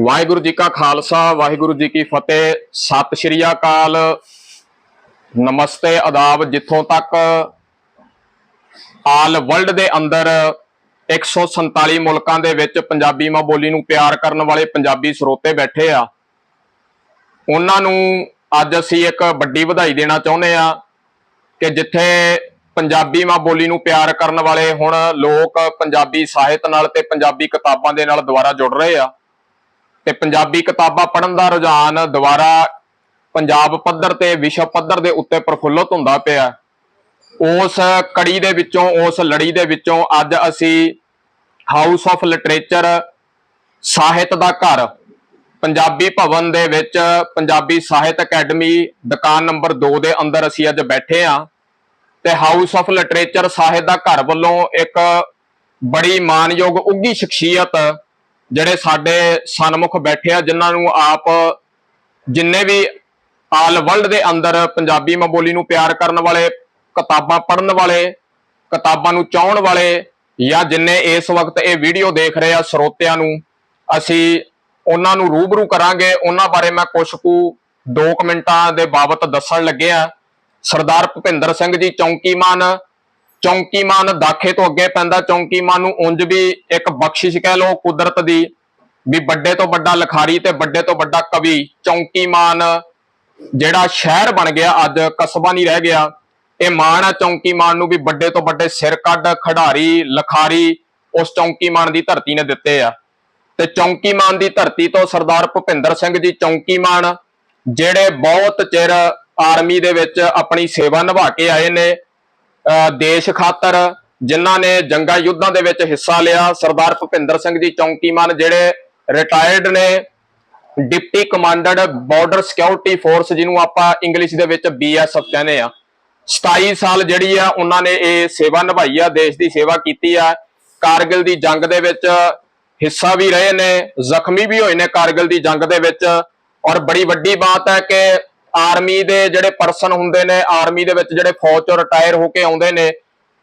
ਵਾਹਿਗੁਰੂ ਜੀ ਕਾ ਖਾਲਸਾ, ਵਾਹਿਗੁਰੂ ਜੀ ਕੀ ਫਤਿਹ। ਸਤਿ ਸ਼੍ਰੀ ਅਕਾਲ। ਨਮਸਤੇ ਆਦਾਬ। ਜਿੱਥੋਂ ਤੱਕ ਆਲ ਵਰਲਡ ਦੇ ਅੰਦਰ 147 ਮੁਲਕਾਂ ਦੇ ਵਿੱਚ ਪੰਜਾਬੀ ਮਾਂ ਬੋਲੀ ਨੂੰ ਪਿਆਰ ਕਰਨ ਵਾਲੇ ਪੰਜਾਬੀ ਸਰੋਤੇ ਬੈਠੇ ਆ। ਉਹਨਾਂ ਨੂੰ ਅੱਜ ਅਸੀਂ ਇੱਕ ਵੱਡੀ ਵਧਾਈ ਦੇਣਾ ਚਾਹੁੰਦੇ ਆ ਕਿ ਜਿੱਥੇ ਪੰਜਾਬੀ ਮਾਂ ਬੋਲੀ ਨੂੰ ਪਿਆਰ ਕਰਨ ਵਾਲੇ ਹੁਣ ਲੋਕ ਪੰਜਾਬੀ ਸਾਹਿਤ ਨਾਲ ਤੇ ਪੰਜਾਬੀ ਕਿਤਾਬਾਂ ਦੇ ਨਾਲ ਦੁਬਾਰਾ ਜੁੜ ਰਹੇ ਆ। ਤੇ ਪੰਜਾਬੀ ਕਿਤਾਬਾਂ ਪੜ੍ਹਨ ਦਾ ਰੁਝਾਨ ਦੁਬਾਰਾ ਪੰਜਾਬ ਪੱਧਰ ਤੇ, ਵਿਸ਼ਵ ਪੱਧਰ ਦੇ ਉੱਤੇ ਪ੍ਰਫੁੱਲਤ ਹੁੰਦਾ ਪਿਆ। ਉਸ ਕੜੀ ਦੇ ਵਿੱਚੋਂ, ਉਸ ਲੜੀ ਦੇ ਵਿੱਚੋਂ ਅੱਜ ਅਸੀਂ ਹਾਊਸ ਆਫ ਲਿਟਰੇਚਰ ਸਾਹਿਤ ਦਾ ਘਰ, ਪੰਜਾਬੀ ਭਵਨ ਦੇ ਵਿੱਚ ਪੰਜਾਬੀ ਸਾਹਿਤ ਅਕੈਡਮੀ ਦੁਕਾਨ ਨੰਬਰ 2 ਦੇ ਅੰਦਰ ਅਸੀਂ ਅੱਜ ਬੈਠੇ ਆ ਤੇ ਹਾਊਸ ਆਫ ਲਿਟਰੇਚਰ ਸਾਹਿਤ ਦਾ ਘਰ ਵੱਲੋਂ ਇੱਕ ਬੜੀ ਮਾਨਯੋਗ ਉੱਗੀ ਸ਼ਖਸੀਅਤ ਜਿਹੜੇ ਸਾਡੇ ਸਨਮੁਖ ਬੈਠੇ ਆ, ਜਿਨ੍ਹਾਂ ਨੂੰ ਆਪ ਜਿੰਨੇ ਵੀ ਆਲ ਵਰਲਡ ਦੇ ਅੰਦਰ ਪੰਜਾਬੀ ਮਾਂ ਬੋਲੀ ਨੂੰ ਪਿਆਰ ਕਰਨ ਵਾਲੇ, ਕਿਤਾਬਾਂ ਪੜ੍ਹਨ ਵਾਲੇ, ਕਿਤਾਬਾਂ ਨੂੰ ਚਾਹਣ ਵਾਲੇ ਜਾਂ ਜਿੰਨੇ ਇਸ ਵਕਤ ਇਹ ਵੀਡੀਓ ਦੇਖ ਰਹੇ ਆ ਸਰੋਤਿਆਂ ਨੂੰ, ਅਸੀਂ ਉਹਨਾਂ ਨੂੰ ਰੂਬਰੂ ਕਰਾਂਗੇ। ਉਹਨਾਂ ਬਾਰੇ ਮੈਂ ਕੁਝ ਕੁ ਦੋ ਕੁ ਮਿੰਟਾਂ ਦੇ ਬਾਬਤ ਦੱਸਣ ਲੱਗਿਆ ਸਰਦਾਰ ਭੁਪਿੰਦਰ ਸਿੰਘ ਜੀ ਚੌਂਕੀਮਾਨ ਚੌਂਕੀਮਾਨ ਦਾਖੇ ਤੋਂ ਅੱਗੇ ਪੈਂਦਾ। ਚੌਂਕੀਮਾਨ ਨੂੰ ਉਂਝ ਵੀ ਇੱਕ ਬਖਸ਼ਿਸ਼ ਕਹਿ ਲਓ, ਕੁਦਰਤ ਦੀ ਵੀ ਵੱਡੇ ਤੋਂ ਵੱਡਾ ਲਿਖਾਰੀ ਤੇ ਵੱਡੇ ਤੋਂ ਵੱਡਾ ਕਵੀ ਚੌਂਕੀਮਾਨ ਜਿਹੜਾ ਸ਼ਹਿਰ ਬਣ ਗਿਆ, ਅੱਜ ਕਸਬਾ ਨਹੀਂ ਰਹਿ ਗਿਆ। ਇਹ ਮਾਣ ਆ ਚੌਂਕੀਮਾਨ ਨੂੰ ਵੀ ਵੱਡੇ ਤੋਂ ਵੱਡੇ ਸਿਰ ਕੱਢ, ਖਿਡਾਰੀ, ਲਿਖਾਰੀ ਉਸ ਚੌਂਕੀਮਾਨ ਦੀ ਧਰਤੀ ਨੇ ਦਿੱਤੇ ਆ। ਤੇ ਚੌਂਕੀਮਾਨ ਦੀ ਧਰਤੀ ਤੋਂ ਸਰਦਾਰ ਭੁਪਿੰਦਰ ਸਿੰਘ ਜੀ ਚੌਂਕੀਮਾਨ ਜਿਹੜੇ ਬਹੁਤ ਚਿਰ ਆਰਮੀ ਦੇ ਵਿੱਚ ਆਪਣੀ ਸੇਵਾ ਨਿਭਾ ਕੇ ਆਏ ਨੇ ਦੇਸ਼ ਖਾਤਰ ਜਿਨ੍ਹਾਂ ਨੇ ਜੰਗਾਂ ਯੁੱਧਾਂ ਦੇ ਵਿੱਚ ਹਿੱਸਾ ਲਿਆ, ਸਰਦਾਰ ਭੁਪਿੰਦਰ ਸਿੰਘ ਜੀ ਚੌਂਕੀਮਾਨ ਜਿਹੜੇ ਰਿਟਾਇਰਡ ਨੇ, deputy commander border security force ਜਿਹਨੂੰ ਆਪਾਂ ਇੰਗਲਿਸ਼ ਦੇ ਵਿੱਚ ਬੀਐਸਐਫ ਕਹਿੰਦੇ ਆ। 27 ਸਾਲ ਜਿਹੜੀ ਆ, ਉਹਨਾਂ ਨੇ ਇਹ ਸੇਵਾ ਨਿਭਾਈ ਆ, ਦੇਸ਼ ਦੀ ਸੇਵਾ ਕੀਤੀ ਆ। ਕਾਰਗਿਲ ਦੀ ਜੰਗ ਦੇ ਵਿੱਚ ਹਿੱਸਾ ਵੀ ਰਹੇ ਨੇ, ਜ਼ਖਮੀ ਵੀ ਹੋਏ ਨੇ ਕਾਰਗਿਲ ਦੀ ਜੰਗ ਦੇ ਵਿੱਚ। ਔਰ ਬੜੀ ਵੱਡੀ ਬਾਤ ਹੈ ਕਿ ਆਰਮੀ ਦੇ ਜਿਹੜੇ ਪਰਸਨ ਹੁੰਦੇ ਨੇ, ਆਰਮੀ ਦੇ ਵਿੱਚ ਜਿਹੜੇ ਫੌਜ ਚੋਂ ਰਿਟਾਇਰ ਹੋ ਕੇ ਆਉਂਦੇ ਨੇ,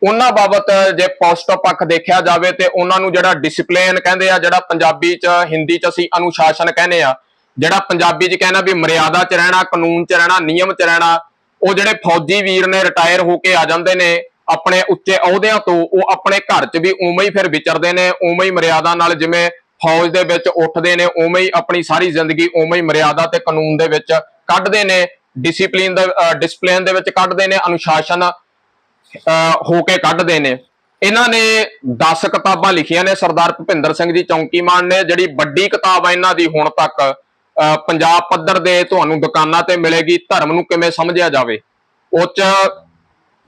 ਉਹਨਾਂ ਬਾਬਤ ਜੇ ਪੋਜ਼ਿਟਿਵ ਪੱਖ ਦੇਖਿਆ ਜਾਵੇ ਤੇ ਉਹਨਾਂ ਨੂੰ ਜਿਹੜਾ ਡਿਸਪਲਿਨ ਕਹਿੰਦੇ ਆ, ਜਿਹੜਾ ਪੰਜਾਬੀ ਚ, ਹਿੰਦੀ ਚ ਅਸੀਂ ਅਨੁਸ਼ਾਸਨ ਕਹਿੰਦੇ ਆ, ਜਿਹੜਾ ਪੰਜਾਬੀ ਚ ਕਹਿੰਦਾ ਵੀ ਮਰਿਆਦਾ ਚ ਰਹਿਣਾ, ਕਾਨੂੰਨ ਚ ਰਹਿਣਾ, ਨਿਯਮ ਚ ਰਹਿਣਾ, ਉਹ ਜਿਹੜੇ ਫੌਜੀ ਵੀਰ ਨੇ ਰਿਟਾਇਰ ਹੋ ਕੇ ਆ ਜਾਂਦੇ ਨੇ, ਆਪਣੇ ਉੱਚੇ ਅਹੁਦਿਆਂ ਤੋਂ, ਉਹ ਆਪਣੇ ਘਰ 'ਚ ਵੀ ਉਵੇਂ ਹੀ ਫਿਰ ਵਿਚਰਦੇ ਨੇ, ਉਵੇਂ ਹੀ ਮਰਿਆਦਾ ਨਾਲ ਜਿਵੇਂ ਫੌਜ ਦੇ ਵਿੱਚ ਉੱਠਦੇ ਨੇ, ਉਵੇਂ ਹੀ ਆਪਣੀ ਸਾਰੀ ਜ਼ਿੰਦਗੀ ਉਵੇਂ ਹੀ ਮਰਿਆਦਾ ਤੇ ਕਾਨੂੰਨ ਦੇ ਵਿੱਚ ਕੱਢਦੇ ਨੇ ਡਿਸਪਲਿਨ ਦੇ ਡਿਸਪਲਿਨ ਦੇ ਵਿੱਚ ਕੱਢਦੇ ਨੇ, ਅਨੁਸ਼ਾਸਨ ਹੋ ਕੇ ਕੱਢਦੇ ਨੇ। ਇਹਨਾਂ ਨੇ 10 ਕਿਤਾਬਾਂ ਲਿਖੀਆਂ ਨੇ, ਸਰਦਾਰ ਭੁਪਿੰਦਰ ਸਿੰਘ ਜੀ ਚੌਂਕੀਮਾਨ ਨੇ, ਜਿਹੜੀ ਵੱਡੀ ਕਿਤਾਬ ਹੈ ਇਹਨਾਂ ਦੀ ਹੁਣ ਤੱਕ। ਅਹ, ਪੰਜਾਬ ਪੱਧਰ ਦੇ ਤੁਹਾਨੂੰ ਦੁਕਾਨਾਂ ਤੇ ਮਿਲੇਗੀ, ਧਰਮ ਨੂੰ ਕਿਵੇਂ ਸਮਝਿਆ ਜਾਵੇ। ਉਹ ਚ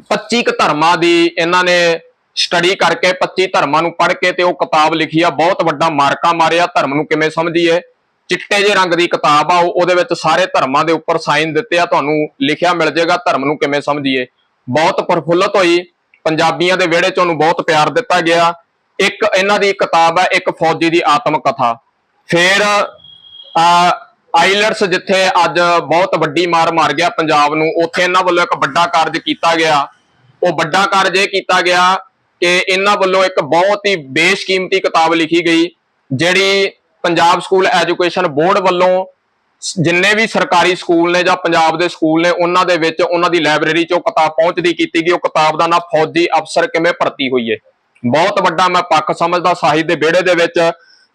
25 ਕੁ ਧਰਮਾਂ ਦੀ ਇਹਨਾਂ ਨੇ ਸਟੱਡੀ ਕਰਕੇ 25 ਧਰਮਾਂ ਨੂੰ ਪੜ੍ਹ ਕੇ ਤੇ ਉਹ ਕਿਤਾਬ ਲਿਖੀ ਆ, ਬਹੁਤ ਵੱਡਾ ਮਾਰਕਾ ਮਾਰਿਆ, ਧਰਮ ਨੂੰ ਕਿਵੇਂ ਸਮਝੀਏ। ਚਿੱਟੇ ਜਿਹੇ ਰੰਗ ਦੀ ਕਿਤਾਬ ਆ, ਉਹ ਉਹਦੇ ਵਿੱਚ ਸਾਰੇ ਧਰਮਾਂ ਦੇ ਉੱਪਰ ਸਾਈਨ ਦਿੱਤੇ ਆ, ਤੁਹਾਨੂੰ ਲਿਖਿਆ ਮਿਲ ਜਾਏਗਾ, ਧਰਮ ਨੂੰ ਕਿਵੇਂ ਸਮਝੀਏ। ਬਹੁਤ ਪ੍ਰਫੁੱਲਤ ਹੋਈ, ਪੰਜਾਬੀਆਂ ਦੇ ਵਿਹੜੇ 'ਚ ਉਹਨੂੰ ਬਹੁਤ ਪਿਆਰ ਦਿੱਤਾ ਗਿਆ। ਇੱਕ ਇਹਨਾਂ ਦੀ ਕਿਤਾਬ ਹੈ ਇੱਕ ਫੌਜੀ ਦੀ ਆਤਮ ਕਥਾ। ਫਿਰ ਆਈਲਟਸ ਜਿੱਥੇ ਅੱਜ ਬਹੁਤ ਵੱਡੀ ਮਾਰ ਮਾਰ ਗਿਆ ਪੰਜਾਬ ਨੂੰ, ਉੱਥੇ ਇਹਨਾਂ ਵੱਲੋਂ ਇੱਕ ਵੱਡਾ ਕਾਰਜ ਕੀਤਾ ਗਿਆ। ਉਹ ਵੱਡਾ ਕਾਰਜ ਇਹ ਕੀਤਾ ਗਿਆ ਕਿ ਇਹਨਾਂ ਵੱਲੋਂ ਇੱਕ ਬਹੁਤ ਹੀ ਬੇਸ਼ਕੀਮਤੀ ਕਿਤਾਬ ਲਿਖੀ ਗਈ, ਜਿਹੜੀ ਪੰਜਾਬ ਸਕੂਲ ਐਜੂਕੇਸ਼ਨ ਬੋਰਡ ਵੱਲੋਂ ਜਿੰਨੇ ਵੀ ਸਰਕਾਰੀ ਸਕੂਲ ਨੇ ਜਾਂ ਪੰਜਾਬ ਦੇ ਸਕੂਲ ਨੇ, ਉਹਨਾਂ ਦੇ ਵਿੱਚ ਉਹਨਾਂ ਦੀ ਲਾਇਬ੍ਰੇਰੀ 'ਚ ਉਹ ਕਿਤਾਬ ਪਹੁੰਚਦੀ ਕੀਤੀ ਗਈ। ਉਹ ਕਿਤਾਬ ਦਾ ਨਾਮ ਫੌਜੀ ਅਫਸਰ ਕਿਵੇਂ ਭਰਤੀ ਹੋਈਏ ਬਹੁਤ ਵੱਡਾ ਮੈਂ ਪੱਖ ਸਮਝਦਾ ਸਾਹਿਤ ਦੇ ਵਿਹੜੇ ਦੇ ਵਿੱਚ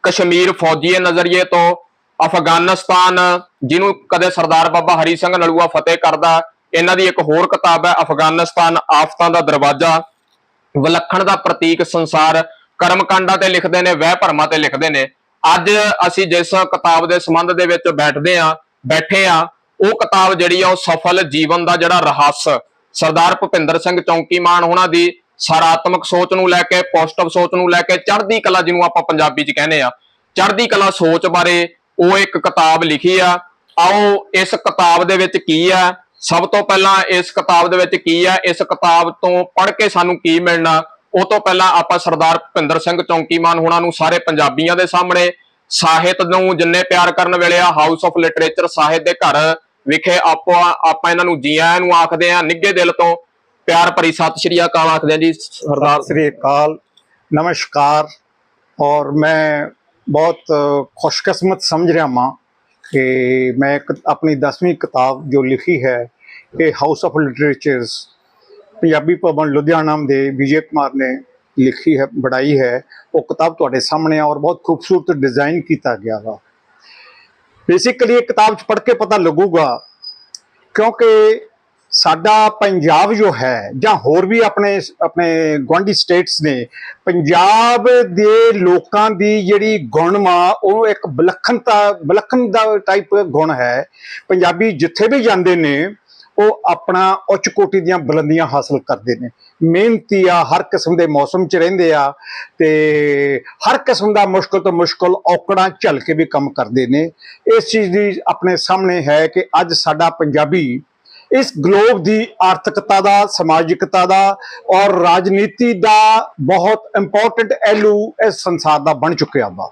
ਕਸ਼ਮੀਰ ਫੌਜੀਏ ਨਜ਼ਰੀਏ ਤੋਂ, ਅਫਗਾਨਿਸਤਾਨ, ਜਿਹਨੂੰ ਕਦੇ ਸਰਦਾਰ ਬਾਬਾ ਹਰੀ ਸਿੰਘ ਨਲੂਆ ਫਤਿਹ ਕਰਦਾ, ਇਹਨਾਂ ਦੀ ਇੱਕ ਹੋਰ ਕਿਤਾਬ ਹੈ, ਅਫਗਾਨਿਸਤਾਨ ਆਫਤਾਂ ਦਾ ਦਰਵਾਜ਼ਾ। ਵਿਲੱਖਣ ਦਾ ਪ੍ਰਤੀਕ ਸੰਸਾਰ, ਕਰਮਕਾਂਡਾਂ ਤੇ ਲਿਖਦੇ ਨੇ, ਵਹਿ ਭਰਮਾਂ ਤੇ ਲਿਖਦੇ ਨੇ। ਅੱਜ ਅਸੀਂ ਜਿਸ ਕਿਤਾਬ ਦੇ ਸੰਬੰਧ ਦੇ ਵਿੱਚ ਬੈਠਦੇ ਆ ਬੈਠੇ ਆ ਉਹ ਕਿਤਾਬ ਜਿਹੜੀ ਆ ਉਹ ਸਫਲ ਜੀਵਨ ਦਾ ਜਿਹੜਾ ਰਹੱਸ, ਸਰਦਾਰ ਭੁਪਿੰਦਰ ਸਿੰਘ ਚੌਂਕੀਮਾਨ ਉਹਨਾਂ ਦੀ ਸਕਾਰਾਤਮਕ ਸੋਚ ਨੂੰ ਲੈ ਕੇ, ਪੋਜ਼ਿਟਿਵ ਸੋਚ ਨੂੰ ਲੈ ਕੇ, ਚੜ੍ਹਦੀ ਕਲਾ ਜਿਹਨੂੰ ਆਪਾਂ ਪੰਜਾਬੀ 'ਚ ਕਹਿੰਦੇ ਆ ਚੜ੍ਹਦੀ ਕਲਾ ਸੋਚ ਬਾਰੇ ਉਹ ਇੱਕ ਕਿਤਾਬ ਲਿਖੀ ਆ। ਆਓ ਇਸ ਕਿਤਾਬ ਦੇ ਵਿੱਚ ਕੀ ਆ? ਸਭ ਤੋਂ ਪਹਿਲਾਂ ਇਸ ਕਿਤਾਬ ਦੇ ਵਿੱਚ ਕੀ ਆ? ਇਸ ਕਿਤਾਬ ਤੋਂ ਪੜ੍ਹ ਕੇ ਸਾਨੂੰ ਕੀ ਮਿਲਣਾ? ਉਹ ਤੋਂ ਪਹਿਲਾਂ ਆਪਾਂ ਸਰਦਾਰ ਭੁਪਿੰਦਰ ਸਿੰਘ ਚੌਂਕੀਮਾਨ ਹੋਣਾ ਨੂੰ ਸਾਰੇ ਪੰਜਾਬੀਆਂ ਦੇ ਸਾਹਮਣੇ ਸਾਹਿਤ ਨੂੰ ਜਿੰਨੇ ਪਿਆਰ ਕਰਨ ਵੇਲੇ ਆ ਹਾਊਸ ਆਫ ਲਿਟਰੇਚਰ ਸਾਹਿਤ ਦੇ ਘਰ ਵਿਖੇ ਆਪਾਂ ਆਪਾਂ ਇਹਨਾਂ ਨੂੰ ਜੀ ਆਇਆਂ ਨੂੰ ਆਖਦੇ ਆ ਨਿੱਗੇ ਦਿਲ ਤੋਂ ਪਿਆਰ ਭਰੀ ਸਤਿ ਸ਼੍ਰੀ ਅਕਾਲ ਆਖਦੇ ਆ ਜੀ, ਸਰਦਾਰ। ਸ੍ਰੀ ਅਕਾਲ, ਨਮਸਕਾਰ। ਔਰ ਮੈਂ ਬਹੁਤ ਖੁਸ਼ਕਿਸਮਤ ਸਮਝ ਰਿਹਾ ਮਾਂ ਕਿ ਮੈਂ ਆਪਣੀ 10ਵੀਂ ਕਿਤਾਬ ਜੋ ਲਿਖੀ ਹੈ, ਇਹ house of literatures Punjabi Bhawan Ludhiana ਦੇ ਵਿਜੇ ਕੁਮਾਰ ਨੇ ਲਿਖੀ ਹੈ ਬੜਾਈ ਹੈ। ਉਹ ਕਿਤਾਬ ਤੁਹਾਡੇ ਸਾਹਮਣੇ ਆ ਔਰ ਬਹੁਤ ਖੂਬਸੂਰਤ ਡਿਜ਼ਾਈਨ ਕੀਤਾ ਗਿਆ ਵਾ। ਬੇਸਿਕਲੀ ਇਹ ਕਿਤਾਬ ਚ ਪੜ੍ਹ ਕੇ ਪਤਾ ਲੱਗੂਗਾ ਕਿਉਂਕਿ ਸਾਡਾ ਪੰਜਾਬ ਜੋ ਹੈ ਜਾਂ ਹੋਰ ਵੀ ਆਪਣੇ ਆਪਣੇ ਗੁਆਂਢੀ ਸਟੇਟਸ ਨੇ, ਪੰਜਾਬ ਦੇ ਲੋਕਾਂ ਦੀ ਜਿਹੜੀ ਗੁਣਵਾ ਉਹ ਇੱਕ ਵਿਲੱਖਣਤਾ, ਵਿਲੱਖਣ ਦਾ ਟਾਈਪ ਗੁਣ ਹੈ। ਪੰਜਾਬੀ ਜਿੱਥੇ ਵੀ ਜਾਂਦੇ ਨੇ ਉਹ ਆਪਣਾ ਉੱਚ ਕੋਟੀ ਦੀਆਂ ਬੁਲੰਦੀਆਂ ਹਾਸਲ ਕਰਦੇ ਨੇ। ਮਿਹਨਤੀ ਆ, ਹਰ ਕਿਸਮ ਦੇ ਮੌਸਮ 'ਚ ਰਹਿੰਦੇ ਆ ਤੇ ਹਰ ਕਿਸਮ ਦਾ ਮੁਸ਼ਕਲ ਤੋਂ ਮੁਸ਼ਕਲ ਔਕੜਾਂ ਝੱਲ ਕੇ ਵੀ ਕੰਮ ਕਰਦੇ ਨੇ। ਇਸ ਚੀਜ਼ ਦੀ ਆਪਣੇ ਸਾਹਮਣੇ ਹੈ ਕਿ ਅੱਜ ਸਾਡਾ ਪੰਜਾਬੀ ਇਸ ਗਲੋਬ ਦੀ ਆਰਥਿਕਤਾ ਦਾ, ਸਮਾਜਿਕਤਾ ਦਾ ਔਰ ਰਾਜਨੀਤੀ ਦਾ ਬਹੁਤ ਇੰਪੋਰਟੈਂਟ ਐਲੂ ਇਸ ਸੰਸਾਰ ਦਾ ਬਣ ਚੁੱਕਿਆ ਵਾ।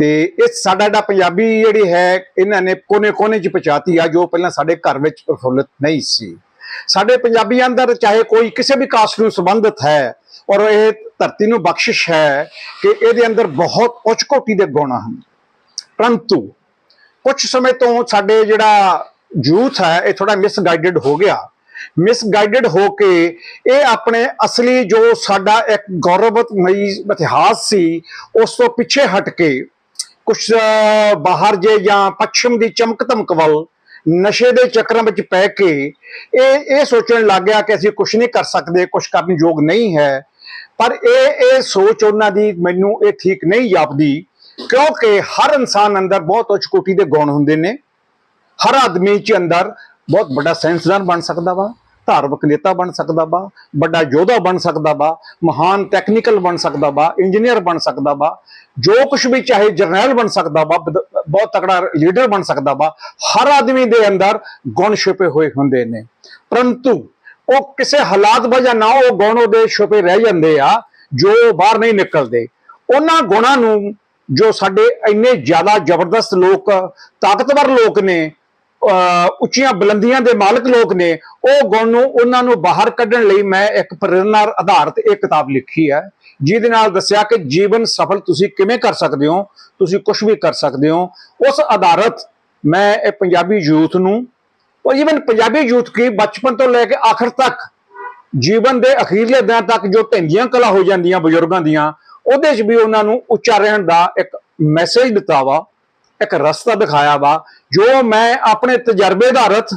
ਤੇ ਇਹ ਸਾਡਾ ਜਿਹੜਾ ਪੰਜਾਬੀ ਜਿਹੜੀ ਹੈ, ਇਹਨਾਂ ਨੇ ਕੋਨੇ-ਕੋਨੇ 'ਚ ਪਹੁੰਚਾਤੀ ਆ, ਜੋ ਪਹਿਲਾਂ ਸਾਡੇ ਘਰ ਵਿੱਚ ਪ੍ਰਫੁੱਲਤ ਨਹੀਂ ਸੀ। ਸਾਡੇ ਪੰਜਾਬੀਆਂ ਅੰਦਰ ਚਾਹੇ ਕੋਈ ਕਿਸੇ ਵੀ ਕਾਸਟ ਨੂੰ ਸੰਬੰਧਿਤ ਹੈ, ਔਰ ਇਹ ਧਰਤੀ ਨੂੰ ਬਖਸ਼ਿਸ਼ ਹੈ ਕਿ ਇਹਦੇ ਅੰਦਰ ਬਹੁਤ ਉੱਚ ਕੋਟੀ ਦੇ ਗੁਣ ਹਨ। ਪਰੰਤੂ ਕੁਝ ਸਮੇਂ ਤੋਂ ਸਾਡੇ ਜਿਹੜਾ ਯੂਥ ਹੈ, ਇਹ ਥੋੜਾ ਮਿਸਗਾਈਡਡ ਹੋ ਗਿਆ। ਮਿਸਗਾਈਡਡ ਹੋ ਕੇ ਇਹ ਆਪਣੇ ਅਸਲੀ ਜੋ ਸਾਡਾ ਇੱਕ ਗੌਰਵਮਈ ਇਤਿਹਾਸ ਸੀ, ਉਸ ਤੋਂ ਪਿੱਛੇ ਹਟ ਕੇ ਕੁਛ ਬਾਹਰ ਜੇ ਜਾਂ ਪੱਛਮ ਦੀ ਚਮਕ ਧਮਕ ਵੱਲ ਨਸ਼ੇ ਦੇ ਚੱਕਰਾਂ ਵਿੱਚ ਪੈ ਕੇ ਇਹ ਇਹ ਸੋਚਣ ਲੱਗ ਗਿਆ ਕਿ ਅਸੀਂ ਕੁਝ ਨਹੀਂ ਕਰ ਸਕਦੇ ਕੁਝ ਕਰਨ ਯੋਗ ਨਹੀਂ ਹੈ। ਪਰ ਇਹ ਇਹ ਸੋਚ ਉਹਨਾਂ ਦੀ ਮੈਨੂੰ ਇਹ ਠੀਕ ਨਹੀਂ ਜਾਪਦੀ, ਕਿਉਂਕਿ ਹਰ ਇਨਸਾਨ ਅੰਦਰ ਬਹੁਤ ਉੱਚ ਕੋਟੀ ਦੇ ਗੁਣ ਹੁੰਦੇ ਨੇ। ਹਰ ਆਦਮੀ ਚ ਅੰਦਰ ਬਹੁਤ ਵੱਡਾ ਸਾਇੰਸਦਾਨ ਬਣ ਸਕਦਾ ਵਾ। ਧਾਰਮਿਕ ਨੇਤਾ ਬਣ ਸਕਦਾ ਵਾ, ਵੱਡਾ ਯੋਧਾ ਬਣ ਸਕਦਾ ਵਾ, ਮਹਾਨ ਟੈਕਨੀਕਲ ਬਣ ਸਕਦਾ ਵਾ ਇੰਜੀਨੀਅਰ ਬਣ ਸਕਦਾ ਵਾ, ਜੋ ਕੁਝ ਵੀ ਚਾਹੇ ਜਰਨੈਲ ਬਣ ਸਕਦਾ ਵਾ ਬਹੁਤ ਤਕੜਾ ਲੀਡਰ ਬਣ ਸਕਦਾ ਵਾ, ਹਰ ਆਦਮੀ ਦੇ ਅੰਦਰ ਗੁਣ ਛੁਪੇ ਹੋਏ ਹੁੰਦੇ ਨੇ। ਪਰੰਤੂ ਉਹ ਕਿਸੇ ਹਾਲਾਤ ਵਜ੍ਹਾ ਨਾ ਉਹ ਗੁਣ ਉਹਦੇ ਛੁਪੇ ਰਹਿ ਜਾਂਦੇ ਆ, ਜੋ ਬਾਹਰ ਨਹੀਂ ਨਿਕਲਦੇ। ਉਹਨਾਂ ਗੁਣਾਂ ਨੂੰ ਜੋ ਸਾਡੇ ਇੰਨੇ ਜ਼ਿਆਦਾ ਜ਼ਬਰਦਸਤ ਲੋਕ, ਤਾਕਤਵਰ ਲੋਕ ਨੇ ਉੱਚੀਆਂ ਬੁਲੰਦੀਆਂ ਦੇ ਮਾਲਕ ਲੋਕ ਨੇ, ਉਹ ਗੁਣ ਨੂੰ ਉਹਨਾਂ ਨੂੰ ਬਾਹਰ ਕੱਢਣ ਲਈ ਮੈਂ ਇੱਕ ਪ੍ਰੇਰਨਾ ਆਧਾਰਿਤ ਇਹ ਕਿਤਾਬ ਲਿਖੀ ਹੈ, ਜਿਹਦੇ ਨਾਲ ਦੱਸਿਆ ਕਿ ਜੀਵਨ ਸਫਲ ਤੁਸੀਂ ਕਿਵੇਂ ਕਰ ਸਕਦੇ ਹੋ, ਤੁਸੀਂ ਕੁਝ ਵੀ ਕਰ ਸਕਦੇ ਹੋ। ਉਸ ਆਧਾਰਿਤ ਮੈਂ ਇਹ ਪੰਜਾਬੀ ਯੂਥ ਨੂੰ ਔਰ ਇਵਨ ਪੰਜਾਬੀ ਯੂਥ ਕੀ ਬਚਪਨ ਤੋਂ ਲੈ ਕੇ ਆਖਰ ਤੱਕ, ਜੀਵਨ ਦੇ ਅਖੀਰਲੇ ਦਿਨਾਂ ਤੱਕ ਜੋ ਢੰਗੀਆਂ ਕਲਾ ਹੋ ਜਾਂਦੀਆਂ ਬਜ਼ੁਰਗਾਂ ਦੀਆਂ, ਉਹਦੇ 'ਚ ਵੀ ਉਹਨਾਂ ਨੂੰ ਉੱਚਾ ਰਹਿਣ ਦਾ ਇੱਕ ਮੈਸੇਜ ਦਿੱਤਾ ਵਾ, ਇੱਕ ਰਸਤਾ ਦਿਖਾਇਆ ਵਾ ਜੋ ਮੈਂ ਆਪਣੇ ਤਜਰਬੇ ਆਧਾਰਿਤ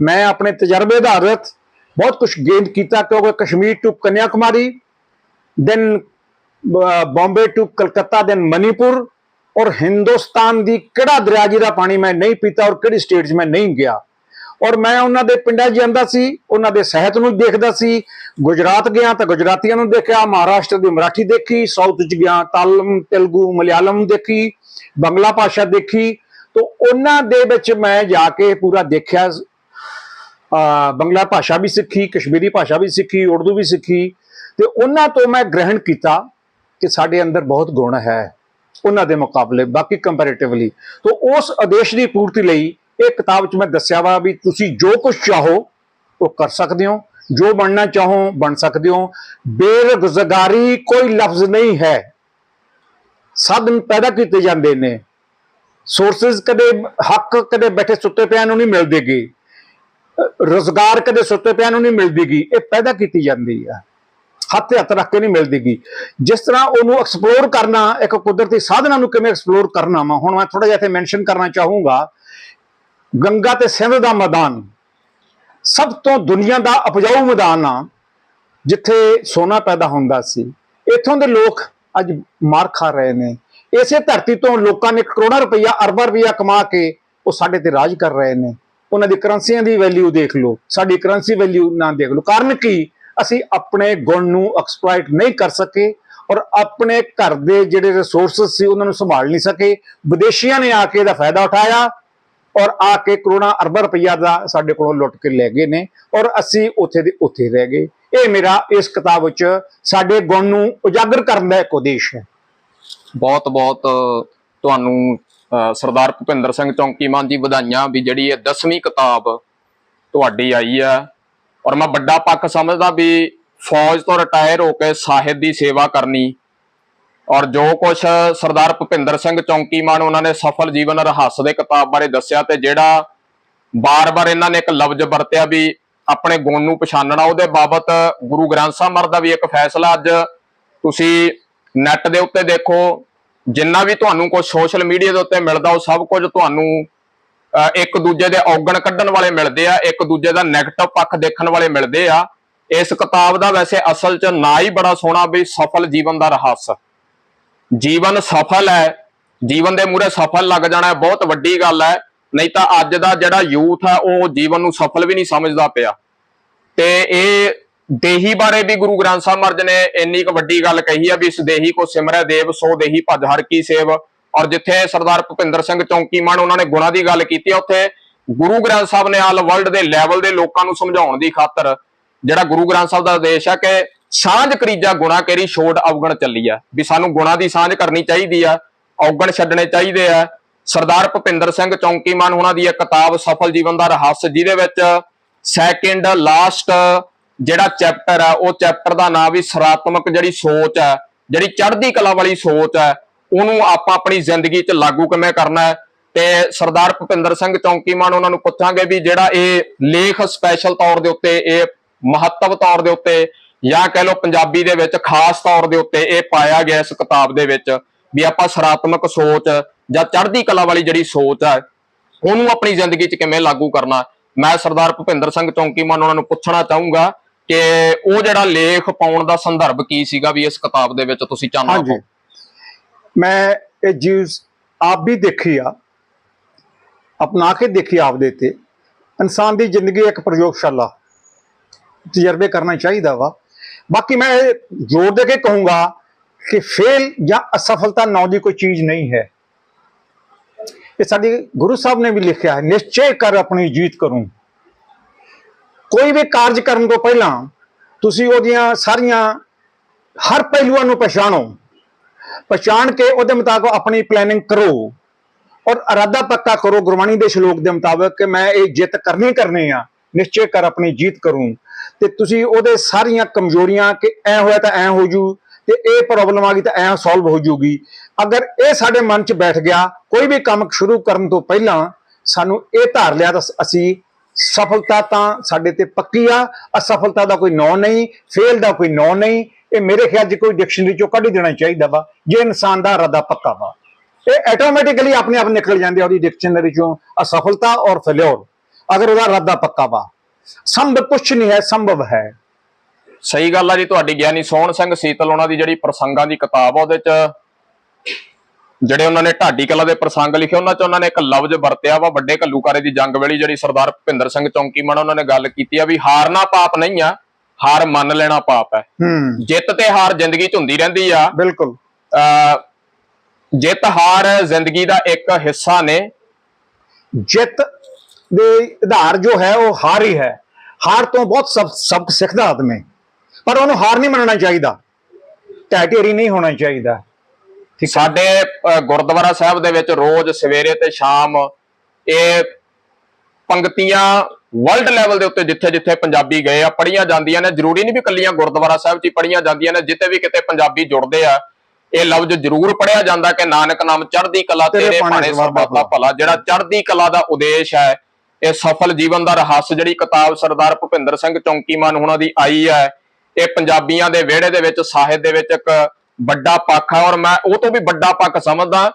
ਮੈਂ ਆਪਣੇ ਤਜਰਬੇ ਆਧਾਰਿਤ ਬਹੁਤ ਕੁਝ ਗੇਨ ਕੀਤਾ, ਕਿਉਂਕਿ Kashmir to Kanya Kumari then Bombay to Calcutta then Manipur ਔਰ ਹਿੰਦੁਸਤਾਨ ਦੀ ਕਿਹੜਾ ਦਰਿਆ ਜਿਹਦਾ ਪਾਣੀ ਮੈਂ ਨਹੀਂ ਪੀਤਾ ਔਰ ਕਿਹੜੀ ਸਟੇਟ 'ਚ ਮੈਂ ਨਹੀਂ ਗਿਆ। ਔਰ ਮੈਂ ਉਹਨਾਂ ਦੇ ਪਿੰਡਾਂ 'ਚ ਜਾਂਦਾ ਸੀ, ਉਹਨਾਂ ਦੇ ਸਾਹਿਤ ਨੂੰ ਦੇਖਦਾ ਸੀ। ਗੁਜਰਾਤ ਗਿਆ ਤਾਂ ਗੁਜਰਾਤੀਆਂ ਨੂੰ ਦੇਖਿਆ, ਮਹਾਰਾਸ਼ਟਰ ਦੀ ਮਰਾਠੀ ਦੇਖੀ ਸਾਊਥ 'ਚ ਗਿਆ ਤਾਲਮ, ਤੇਲਗੂ, ਮਲਿਆਲਮ ਦੇਖੀ, ਬੰਗਲਾ ਭਾਸ਼ਾ ਦੇਖੀ। ਤੋਂ ਉਹਨਾਂ ਦੇ ਵਿੱਚ ਮੈਂ ਜਾ ਕੇ ਪੂਰਾ ਦੇਖਿਆ ਬੰਗਲਾ ਭਾਸ਼ਾ ਵੀ ਸਿੱਖੀ, ਕਸ਼ਮੀਰੀ ਭਾਸ਼ਾ ਵੀ ਸਿੱਖੀ, ਉਰਦੂ ਵੀ ਸਿੱਖੀ, ਤੇ ਉਹਨਾਂ ਤੋਂ ਮੈਂ ਗ੍ਰਹਿਣ ਕੀਤਾ ਕਿ ਸਾਡੇ ਅੰਦਰ ਬਹੁਤ ਗੁਣ ਹੈ ਉਹਨਾਂ ਦੇ ਮੁਕਾਬਲੇ, ਬਾਕੀ ਕੰਪੈਰੀਟਿਵਲੀ ਤੋਂ ਉਸ ਆਦੇਸ਼ ਦੀ ਪੂਰਤੀ ਲਈ ਇਹ ਕਿਤਾਬ 'ਚ ਮੈਂ ਦੱਸਿਆ ਵਾ ਵੀ ਤੁਸੀਂ ਜੋ ਕੁਝ ਚਾਹੋ, ਉਹ ਕਰ ਸਕਦੇ ਹੋ। ਜੋ ਬਣਨਾ ਚਾਹੋ, ਬਣ ਸਕਦੇ ਹੋ। ਬੇਰੁਜ਼ਗਾਰੀ ਕੋਈ ਲਫ਼ਜ਼ ਨਹੀਂ ਹੈ। ਸਾਧਨ ਪੈਦਾ ਕੀਤੇ ਜਾਂਦੇ ਨੇ। ਸੋਰਸਸ ਕਦੇ ਹੱਕ ਕਦੇ ਬੈਠੇ ਸੁੱਤੇ ਪਿਆਂ ਨੂੰ ਨਹੀਂ ਮਿਲਦੇਗੇ ਰੋਜ਼ਗਾਰ ਕਦੇ ਸੁੱਤੇ ਪਿਆਂ ਨੂੰ ਨਹੀਂ ਮਿਲਦੀਗੀ ਇਹ ਪੈਦਾ ਕੀਤੀ ਜਾਂਦੀ ਆ। ਹੱਥ ਹੱਥ ਰੱਖ ਕੇ ਨਹੀਂ ਮਿਲਦੀਗੀ ਜਿਸ ਤਰ੍ਹਾਂ ਉਹਨੂੰ ਐਕਸਪਲੋਰ ਕਰਨਾ, ਇੱਕ ਕੁਦਰਤੀ ਸਾਧਨਾਂ ਨੂੰ ਕਿਵੇਂ ਐਕਸਪਲੋਰ ਕਰਨਾ ਵਾ, ਹੁਣ ਮੈਂ ਥੋੜਾ ਜਿਹਾ ਇੱਥੇ ਮੈਂਸ਼ਨ ਕਰਨਾ ਚਾਹੂੰਗਾ। ਗੰਗਾ ਤੇ ਸਿੰਧ ਦਾ ਮੈਦਾਨ ਸਭ ਤੋਂ ਦੁਨੀਆ ਦਾ ਉਪਜਾਊ ਮੈਦਾਨ ਆ, ਜਿੱਥੇ ਸੋਨਾ ਪੈਦਾ ਹੁੰਦਾ ਸੀ। ਇੱਥੋਂ ਦੇ ਲੋਕ ਅੱਜ ਮਾਰ ਖਾ ਰਹੇ ਨੇ। ਇਸੇ ਧਰਤੀ ਤੋਂ ਲੋਕਾਂ ਨੇ ਕਰੋੜਾਂ ਰੁਪਈਆ, ਅਰਬਾਂ ਰੁਪਈਆ ਕਮਾ ਕੇ ਉਹ ਸਾਡੇ ਤੇ ਰਾਜ ਕਰ ਰਹੇ ਨੇ। ਉਹਨਾਂ ਦੀ ਕਰੰਸੀਆਂ ਦੀ ਵੈਲਿਊ ਦੇਖ ਲਓ। ਸਾਡੀ ਕਰੰਸੀ ਵੈਲਿਊ ਨਾ ਦੇਖ ਲਓ। ਕਾਰਨ ਕੀ? ਅਸੀਂ ਆਪਣੇ ਗੁਣ ਨੂੰ ਐਕਸਪਲੋਇਟ ਨਹੀਂ ਕਰ ਸਕੇ ਔਰ ਆਪਣੇ ਘਰ ਦੇ ਜਿਹੜੇ ਰਿਸੋਰਸਸ ਸੀ ਉਹਨਾਂ ਨੂੰ ਸੰਭਾਲ ਨਹੀਂ ਸਕੇ। ਵਿਦੇਸ਼ੀਆਂ ਨੇ ਆ ਕੇ ਇਹਦਾ ਫਾਇਦਾ ਉਠਾਇਆ ਔਰ ਆ ਕੇ ਕਰੋੜਾਂ, ਅਰਬਾਂ ਰੁਪਈਆ ਦਾ ਸਾਡੇ ਕੋਲੋਂ ਲੁੱਟ ਕੇ ਲੈ ਗਏ ਨੇ ਔਰ ਅਸੀਂ ਉੱਥੇ ਦੇ ਉੱਥੇ ਰਹਿ ਗਏ। ਇਹ ਮੇਰਾ ਇਸ ਕਿਤਾਬ ਵਿੱਚ ਸਾਡੇ ਗੁਣ ਨੂੰ ਉਜਾਗਰ ਕਰਨ ਦਾ ਇੱਕ ਉਦੇਸ਼ ਹੈ। ਬਹੁਤ ਬਹੁਤ ਤੁਹਾਨੂੰ ਸਰਦਾਰ ਭੁਪਿੰਦਰ ਸਿੰਘ ਚੌਂਕੀਮਾਨ ਜੀ ਵਧਾਈਆਂ ਵੀ ਜਿਹੜੀ ਇਹ 10ਵੀਂ ਕਿਤਾਬ ਤੁਹਾਡੀ ਆਈ ਆ ਔਰ ਮੈਂ ਵੱਡਾ ਪੱਖ ਸਮਝਦਾ ਵੀ ਫੌਜ ਤੋਂ ਰਿਟਾਇਰ ਹੋ ਕੇ ਸਾਹਿਤ ਦੀ ਸੇਵਾ ਕਰਨੀ ਔਰ ਜੋ ਕੁਝ ਸਰਦਾਰ ਭੁਪਿੰਦਰ ਸਿੰਘ ਚੌਂਕੀਮਾਨ ਉਹਨਾਂ ਨੇ ਸਫਲ ਜੀਵਨ ਰਹੱਸ ਦੇ ਕਿਤਾਬ ਬਾਰੇ ਦੱਸਿਆ ਤੇ ਜਿਹੜਾ ਬਾਰ-ਬਾਰ ਇਹਨਾਂ ਨੇ ਇੱਕ ਲਫ਼ਜ਼ ਵਰਤਿਆ ਵੀ ਆਪਣੇ ਗੁਣ ਨੂੰ ਪਛਾਣਨਾ ਉਹਦੇ ਬਾਬਤ ਗੁਰੂ ਗ੍ਰੰਥ ਸਾਹਿਬ ਮਹਾਰਾਜ ਦਾ ਵੀ ਇੱਕ ਫੈਸਲਾ ਅੱਜ ਤੁਸੀਂ ਨੈਟ ਦੇ ਉੱਤੇ ਦੇਖੋ, ਜਿੰਨਾ ਵੀ ਤੁਹਾਨੂੰ ਕੋਈ ਸੋਸ਼ਲ ਮੀਡੀਆ ਦੇ ਉੱਤੇ ਮਿਲਦਾ, ਉਹ ਸਭ ਕੁਝ ਤੁਹਾਨੂੰ ਇੱਕ ਦੂਜੇ ਦੇ ਔਗਣ ਕੱਢਣ ਵਾਲੇ ਮਿਲਦੇ ਆ, ਇੱਕ ਦੂਜੇ ਦਾ 네ਗੇਟਿਵ ਪੱਖ ਦੇਖਣ ਵਾਲੇ ਮਿਲਦੇ ਆ। ਇਸ ਕਿਤਾਬ ਦਾ ਵੈਸੇ ਅਸਲ 'ਚ ਨਾ ਹੀ ਬੜਾ ਸੋਹਣਾ ਵੀ ਸਫਲ ਜੀਵਨ ਦਾ ਰਹੱਸ। ਜੀਵਨ ਸਫਲ ਹੈ, ਜੀਵਨ ਦੇ ਮੂਹਰੇ ਸਫਲ ਲੱਗ ਜਾਣਾ ਬਹੁਤ ਵੱਡੀ ਗੱਲ ਹੈ, ਨਹੀਂ ਤਾਂ ਅੱਜ ਦਾ ਜਿਹੜਾ ਯੂਥ ਹੈ ਉਹ ਜੀਵਨ ਨੂੰ ਸਫਲ ਵੀ ਨਹੀਂ ਸਮਝਦਾ ਪਿਆ। ਤੇ ਇਹ ਦੇਹੀ ਬਾਰੇ ਵੀ ਗੁਰੂ ਗ੍ਰੰਥ ਸਾਹਿਬ ਮਹਾਰਾਜ ਨੇ ਇੰਨੀ ਕੁ ਵੱਡੀ ਗੱਲ ਕਹੀ ਆ ਵੀ ਇਸ ਦੇਹੀ ਕੋ ਸਿਮਰੈ ਦੇਵ, ਸੋ ਦੇਹੀ ਭਜ ਹਰ ਕੀ ਸੇਵ। ਔਰ ਜਿੱਥੇ ਸਰਦਾਰ ਭੁਪਿੰਦਰ ਸਿੰਘ ਚੌਂਕੀਮਾਨ ਉਹਨਾਂ ਨੇ ਗੁਣਾਂ ਦੀ ਗੱਲ ਕੀਤੀ ਆ, ਉੱਥੇ ਗੁਰੂ ਗ੍ਰੰਥ ਸਾਹਿਬ ਨੇ ਆਲ ਵਰਲਡ ਦੇ ਲੈਵਲ ਦੇ ਲੋਕਾਂ ਨੂੰ ਸਮਝਾਉਣ ਦੀ ਖਾਤਰ ਜਿਹੜਾ ਗੁਰੂ ਗ੍ਰੰਥ ਸਾਹਿਬ ਦਾ ਆਦੇਸ਼ ਹੈ ਕਿ ਸਾਂਝ ਕਰੀਜਾ ਗੁਣਾ ਕੇਰੀ ਛੋੜ ਅਵਗਣ ਚੱਲੀ ਆ, ਵੀ ਸਾਨੂੰ ਗੁਣਾਂ ਦੀ ਸਾਂਝ ਕਰਨੀ ਚਾਹੀਦੀ ਆ, ਔਗਣ ਛੱਡਣੇ ਚਾਹੀਦੇ ਆ। ਸਰਦਾਰ ਭੁਪਿੰਦਰ ਸਿੰਘ ਚੌਂਕੀਮਾਨ ਉਹਨਾਂ ਦੀ ਇੱਕ ਕਿਤਾਬ, ਸਫਲ ਜੀਵਨ ਦਾ ਰਹੱਸ, ਜਿਹਦੇ ਵਿੱਚ ਸੈਕਿੰਡ ਲਾਸਟ ਜਿਹੜਾ ਚੈਪਟਰ ਆ, ਉਹ ਚੈਪਟਰ ਦਾ ਨਾਮ ਵੀ ਸਰਾਤਮਕ ਜਿਹੜੀ ਸੋਚ ਹੈ ਜਿਹੜੀ ਚੜ੍ਹਦੀ ਕਲਾ ਵਾਲੀ ਸੋਚ ਹੈ ਉਹਨੂੰ ਆਪਾਂ ਆਪਣੀ ਜ਼ਿੰਦਗੀ 'ਚ ਲਾਗੂ ਕਿਵੇਂ ਕਰਨਾ ਹੈ? ਤੇ ਸਰਦਾਰ ਭੁਪਿੰਦਰ ਸਿੰਘ ਚੌਂਕੀਮਾਨ ਉਹਨਾਂ ਨੂੰ ਪੁੱਛਾਂਗੇ ਵੀ ਜਿਹੜਾ ਇਹ ਲੇਖ ਸਪੈਸ਼ਲ ਤੌਰ ਦੇ ਉੱਤੇ, ਇਹ ਮਹੱਤਵ ਤੌਰ ਦੇ ਉੱਤੇ ਜਾਂ ਕਹਿ ਲਓ ਪੰਜਾਬੀ ਦੇ ਵਿੱਚ ਖਾਸ ਤੌਰ ਦੇ ਉੱਤੇ ਇਹ ਪਾਇਆ ਗਿਆ ਇਸ ਕਿਤਾਬ ਦੇ ਵਿੱਚ ਵੀ ਆਪਾਂ ਸਰਾਤਮਕ ਸੋਚ ਜਾਂ ਚੜ੍ਹਦੀ ਕਲਾ ਵਾਲੀ ਜਿਹੜੀ ਸੋਚ ਹੈ ਉਹਨੂੰ ਆਪਣੀ ਜ਼ਿੰਦਗੀ 'ਚ ਕਿਵੇਂ ਲਾਗੂ ਕਰਨਾ? ਮੈਂ ਸਰਦਾਰ ਭੁਪਿੰਦਰ ਸਿੰਘ ਚੌਂਕੀਮਾਨ ਉਹਨਾਂ ਨੂੰ ਪੁੱਛਣਾ ਚਾਹੂੰਗਾ ਕਿ ਉਹ ਜਿਹੜਾ ਲੇਖ ਪਾਉਣ ਦਾ ਸੰਦਰਭ ਕੀ ਸੀਗਾ ਵੀ ਇਸ ਕਿਤਾਬ ਦੇ ਵਿੱਚ ਤੁਸੀਂ ਚਾਹੁੰਦੇ ਹੋ? ਮੈਂ ਇਹ ਚੀਜ਼ ਆਪ ਵੀ ਦੇਖੀ ਆ। ਅਪਣਾ ਕੇ ਦੇਖੀ ਆਪਦੇ ਤੇ ਇਨਸਾਨ ਦੀ ਜ਼ਿੰਦਗੀ ਇੱਕ ਪ੍ਰਯੋਗਸ਼ਾਲਾ। ਤਜਰਬੇ ਕਰਨਾ ਚਾਹੀਦਾ ਵਾ। ਬਾਕੀ ਮੈਂ ਇਹ ਜ਼ੋਰ ਦੇ ਕੇ ਕਹੂੰਗਾ ਕਿ ਫੇਲ ਜਾਂ ਅਸਫਲਤਾ ਨਾਂ ਦੀ ਕੋਈ ਚੀਜ਼ ਨਹੀਂ ਹੈ। ਇਹ ਸਾਡੀ ਗੁਰੂ ਸਾਹਿਬ ਨੇ ਵੀ ਲਿਖਿਆ ਹੈ, ਨਿਸ਼ਚੈ ਕਰ ਆਪਣੀ ਜੀਤ ਕਰੂੰ। ਕੋਈ ਵੀ ਕਾਰਜ ਕਰਨ ਤੋਂ ਪਹਿਲਾਂ ਤੁਸੀਂ ਉਹਦੀਆਂ ਸਾਰੀਆਂ ਹਰ ਪਹਿਲੂਆਂ ਨੂੰ ਪਛਾਣੋ। ਪਛਾਣ ਕੇ ਉਹਦੇ ਮੁਤਾਬਕ ਆਪਣੀ ਪਲੈਨਿੰਗ ਕਰੋ ਔਰ ਇਰਾਦਾ ਪੱਕਾ ਕਰੋ ਗੁਰਬਾਣੀ ਦੇ ਸ਼ਲੋਕ ਦੇ ਮੁਤਾਬਕ ਕਿ ਮੈਂ ਇਹ ਜਿੱਤ ਕਰਨੀ ਕਰਨੀ ਆ, ਨਿਸ਼ਚੈ ਕਰ ਆਪਣੀ ਜੀਤ ਕਰੂੰ। ਤੇ ਤੁਸੀਂ ਉਹਦੇ ਸਾਰੀਆਂ ਕਮਜ਼ੋਰੀਆਂ ਕਿ ਐ ਹੋਇਆ ਤਾਂ ਐ ਹੋ ਜੂ, ਤੇ ਇਹ ਪ੍ਰੋਬਲਮ ਆ ਗਈ ਤਾਂ ਐ ਸੋਲਵ ਹੋ ਜੂਗੀ। ਅਗਰ ਇਹ ਸਾਡੇ ਮਨ 'ਚ ਬੈਠ ਗਿਆ, ਕੋਈ ਵੀ ਕੰਮ ਸ਼ੁਰੂ ਕਰਨ ਤੋਂ ਪਹਿਲਾਂ ਸਾਨੂੰ ਇਹ ਧਾਰ ਲਿਆ ਤਾਂ ਅਸੀਂ ਸਫਲਤਾ ਤਾਂ ਸਾਡੇ ਤੇ ਪੱਕੀ ਆ, ਅਸਫਲਤਾ ਦਾ ਕੋਈ ਨੌ ਨਹੀਂ ਫੇਲ ਦਾ ਕੋਈ ਨੌ ਨਹੀਂ, ਇਹ ਮੇਰੇ ਖਿਆਲ 'ਚ ਕੋਈ ਡਿਕਸ਼ਨਰੀ ਚੋਂ ਕੱਢ ਹੀ ਦੇਣਾ ਚਾਹੀਦਾ ਵਾ, ਜੇ ਇਨਸਾਨ ਦਾ ਇਰਾਦਾ ਪੱਕਾ ਵਾ। ਇਹ ਆਟੋਮੈਟਿਕਲੀ ਆਪਣੇ ਆਪ ਨਿਕਲ ਜਾਂਦੇ ਆ ਉਹਦੀ ਡਿਕਸ਼ਨਰੀ ਚੋਂ, ਅਸਫਲਤਾ ਔਰ ਫੇਲਿਓਰ ਅਗਰ ਉਹਦਾ ਇਰਾਦਾ ਪੱਕਾ ਵਾ ਸੰਭਵ ਕੁਛ ਨਹੀਂ ਹੈ, ਸੰਭਵ ਹੈ। ਸਹੀ ਗੱਲ ਆ ਜੀ, ਤੁਹਾਡੀ ਗਿਆਨੀ ਸੋਹਣ ਸਿੰਘ ਸੀਤਲ, ਉਹਨਾਂ ਦੀ ਜਿਹੜੀ ਪ੍ਰਸੰਗਾਂ ਦੀ ਕਿਤਾਬ ਆ, ਉਹਦੇ ਚ ਜਿਹੜੇ ਉਹਨਾਂ ਨੇ ਢਾਡੀ ਕਲਾ ਦੇ ਪ੍ਰਸੰਗ ਲਿਖੇ ਉਹਨਾਂ ਚ ਉਹਨਾਂ ਨੇ ਇੱਕ ਲਫ਼ਜ਼ ਵਰਤਿਆ ਵਾ ਵੱਡੇ ਘੱਲੂਕਾਰੇ ਦੀ ਜੰਗ ਵੇਲੇ ਜਿਹੜੀ ਸਰਦਾਰ ਭੁਪਿੰਦਰ ਸਿੰਘ ਚੌਂਕੀਮਾਨ ਉਹਨਾਂ ਨੇ ਗੱਲ ਕੀਤੀ ਆ ਵੀ ਹਾਰਨਾ ਪਾਪ ਨਹੀਂ ਆ ਹਾਰ ਮੰਨ ਲੈਣਾ ਪਾਪ ਹੈ। ਜਿੱਤ ਤੇ ਹਾਰ ਜ਼ਿੰਦਗੀ 'ਚ ਹੁੰਦੀ ਰਹਿੰਦੀ ਆ। ਬਿਲਕੁਲ। ਜਿੱਤ ਹਾਰ ਜ਼ਿੰਦਗੀ ਦਾ ਇੱਕ ਹਿੱਸਾ ਨੇ। ਜਿੱਤ ਦੇ ਆਧਾਰ ਜੋ ਹੈ ਉਹ ਹਾਰ ਹੀ ਹੈ। ਹਾਰ ਤੋਂ ਬਹੁਤ ਸਬ ਸਬਕ ਸਿੱਖਦਾ ਆਦਮੀ। ਪਰ ਉਹਨੂੰ ਹਾਰ ਨਹੀਂ ਮੰਨਣਾ ਚਾਹੀਦਾ। ਟੈਟੇਰੀ ਨਹੀਂ ਹੋਣਾ ਚਾਹੀਦਾ। ਸਾਡੇ ਗੁਰਦੁਆਰਾ ਸਾਹਿਬ ਦੇ ਵਿੱਚ ਰੋਜ਼ ਸਵੇਰੇ ਤੇ ਸ਼ਾਮ ਇਹ ਪੰਕਤੀਆਂ ਵਰਲਡ ਲੈਵਲ ਦੇ ਉੱਤੇ ਜਿੱਥੇ ਜਿੱਥੇ ਪੰਜਾਬੀ ਗਏ ਆ ਪੜੀਆਂ ਜਾਂਦੀਆਂ ਨੇ। ਜ਼ਰੂਰੀ ਨਹੀਂ ਵੀ ਕੱਲੀਆਂ ਗੁਰਦੁਆਰਾ ਸਾਹਿਬ 'ਚ ਹੀ ਪੜੀਆਂ ਜਾਂਦੀਆਂ ਨੇ ਜਿੱਥੇ ਵੀ ਕਿਤੇ ਪੰਜਾਬੀ ਜੁੜਦੇ ਆ ਇਹ ਲਫ਼ਜ਼ ਜ਼ਰੂਰ ਪੜਿਆ ਜਾਂਦਾ ਕਿ ਨਾਨਕ ਨਾਮ ਚੜ੍ਹਦੀ ਕਲਾ ਤੇਰੇ ਭਾਣੇ ਸਰਬੱਤ ਦਾ ਭਲਾ। ਜਿਹੜਾ ਚੜ੍ਹਦੀ ਕਲਾ ਦਾ ਉਦੇਸ਼ ਹੈ ਇਹ ਸਫਲ ਜੀਵਨ ਦਾ ਰਹੱਸ ਜਿਹੜੀ ਕਿਤਾਬ ਸਰਦਾਰ ਭੁਪਿੰਦਰ ਸਿੰਘ ਚੌਂਕੀਮਾਨ ਉਹਨਾਂ ਦੀ ਆਈ ਹੈ ਇਹ ਪੰਜਾਬੀਆਂ ਦੇ ਵਿਹੜੇ ਦੇ ਵਿੱਚ ਸਾਹਿਤ ਦੇ ਵਿੱਚ ਇੱਕ ਵੱਡਾ ਪੱਖ ਆ ਔਰ ਮੈਂ ਉਹ ਤੋਂ ਵੀ ਵੱਡਾ ਪੱਖ ਸਮਝਦਾ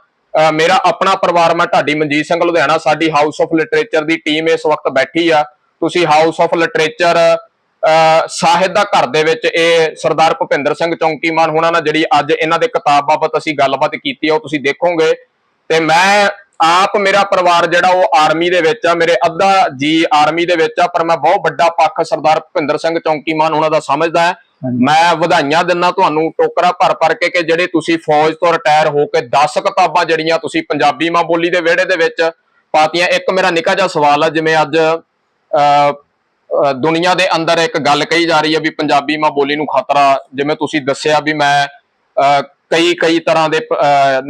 ਮੇਰਾ ਆਪਣਾ ਪਰਿਵਾਰ, ਮੈਂ ਢਾਡੀ ਮਨਜੀਤ ਸਿੰਘ ਲੁਧਿਆਣਾ, ਸਾਡੀ ਹਾਊਸ ਆਫ ਲਿਟਰੇਚਰ ਦੀ ਟੀਮ ਇਸ ਵਕਤ ਬੈਠੀ ਆ। ਤੁਸੀਂ ਹਾਊਸ ਆਫ ਲਿਟਰੇਚਰ ਸਾਹਿਤ ਦਾ ਘਰ ਦੇ ਵਿੱਚ ਇਹ ਸਰਦਾਰ ਭੁਪਿੰਦਰ ਸਿੰਘ ਚੌਂਕੀਮਾਨ ਹੁਣਾਂ ਨਾਲ ਜਿਹੜੀ ਅੱਜ ਇਹਨਾਂ ਦੇ ਕਿਤਾਬ ਬਾਬਤ ਅਸੀਂ ਗੱਲਬਾਤ ਕੀਤੀ ਆ, ਉਹ ਤੁਸੀਂ ਦੇਖੋਗੇ। ਤੇ ਮੈਂ ਆਪ, ਮੇਰਾ ਪਰਿਵਾਰ ਜਿਹੜਾ ਉਹ ਆਰਮੀ ਦੇ ਵਿੱਚ ਆ, ਮੇਰੇ ਅੱਧਾ ਜੀ ਆਰਮੀ ਦੇ ਵਿੱਚ ਆ, ਪਰ ਮੈਂ ਬਹੁਤ ਵੱਡਾ ਪੱਖ ਸਰਦਾਰ ਭੁਪਿੰਦਰ ਸਿੰਘ ਚੌਂਕੀਮਾਨ ਉਹਨਾਂ ਦਾ ਸਮਝਦਾ। ਹੈ ਮੈਂ ਵਧਾਈਆਂ ਦਿੰਦਾ ਤੁਹਾਨੂੰ ਟੋਕਰਾ ਭਰ ਭਰ ਕੇ ਕਿ ਜਿਹੜੇ ਤੁਸੀਂ ਫੌਜ ਤੋਂ ਰਿਟਾਇਰ ਹੋ ਕੇ 10 ਕਿਤਾਬਾਂ ਜਿਹੜੀਆਂ ਤੁਸੀਂ ਪੰਜਾਬੀ ਮਾਂ ਬੋਲੀ ਦੇ ਵਿਹੜੇ ਦੇ ਵਿੱਚ ਪਾਤੀਆਂ ਇੱਕ ਮੇਰਾ ਨਿੱਕਾ ਜਿਹਾ ਸਵਾਲ ਆ ਜਿਵੇਂ ਅੱਜ ਦੁਨੀਆ ਦੇ ਅੰਦਰ ਇੱਕ ਗੱਲ ਕਹੀ ਜਾ ਰਹੀ ਹੈ ਵੀ ਪੰਜਾਬੀ ਮਾਂ ਬੋਲੀ ਨੂੰ ਖਤਰਾ ਜਿਵੇਂ ਤੁਸੀਂ ਦੱਸਿਆ ਵੀ ਮੈਂ ਅਹ, ਕਈ ਕਈ ਤਰ੍ਹਾਂ ਦੇ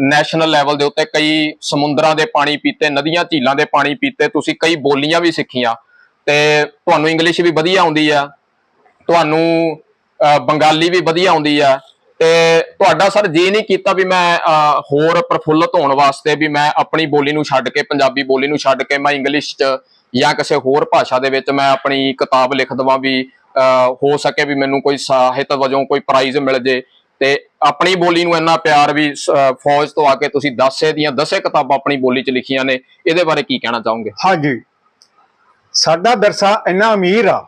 ਨੈਸ਼ਨਲ ਲੈਵਲ ਦੇ ਉੱਤੇ ਕਈ ਸਮੁੰਦਰਾਂ ਦੇ ਪਾਣੀ ਪੀਤੇ ਨਦੀਆਂ ਝੀਲਾਂ ਦੇ ਪਾਣੀ ਪੀਤੇ ਤੁਸੀਂ ਕਈ ਬੋਲੀਆਂ ਵੀ ਸਿੱਖੀਆਂ ਤੇ ਤੁਹਾਨੂੰ ਇੰਗਲਿਸ਼ ਵੀ ਵਧੀਆ ਆਉਂਦੀ ਆ। ਤੁਹਾਨੂੰ ਬੰਗਾਲੀ ਵੀ ਵਧੀਆ ਆਉਂਦੀ ਆ। ਤੇ ਤੁਹਾਡਾ ਸਰ ਜੀ ਨਹੀਂ ਕੀਤਾ ਵੀ ਮੈਂ ਹੋਰ ਪ੍ਰਫੁੱਲਤ ਹੋਣ ਵਾਸਤੇ ਵੀ ਮੈਂ ਆਪਣੀ ਬੋਲੀ ਨੂੰ ਛੱਡ ਕੇ, ਪੰਜਾਬੀ ਬੋਲੀ ਨੂੰ ਛੱਡ ਕੇ ਮੈਂ ਇੰਗਲਿਸ਼ 'ਚ ਜਾਂ ਕਿਸੇ ਹੋਰ ਭਾਸ਼ਾ ਦੇ ਵਿੱਚ ਮੈਂ ਆਪਣੀ ਕਿਤਾਬ ਲਿਖ ਦਵਾਂ ਵੀ ਹੋ ਸਕੇ ਵੀ ਮੈਨੂੰ ਕੋਈ ਸਾਹਿਤ ਵਜੋਂ ਕੋਈ ਪ੍ਰਾਈਜ਼ ਮਿਲ ਜੇ। ਤੇ ਆਪਣੀ ਬੋਲੀ ਨੂੰ ਇੰਨਾ ਪਿਆਰ ਵੀ ਫੌਜ ਤੋਂ ਆ ਕੇ ਤੁਸੀਂ ਦਸੇ ਦੀਆਂ ਦਸੇ ਕਿਤਾਬਾਂ ਆਪਣੀ ਬੋਲੀ 'ਚ ਲਿਖੀਆਂ ਨੇ। ਇਹਦੇ ਬਾਰੇ ਕੀ ਕਹਿਣਾ ਚਾਹੋਗੇ? ਹਾਂਜੀ। ਸਾਡਾ ਵਿਰਸਾ ਇੰਨਾ ਅਮੀਰ ਆ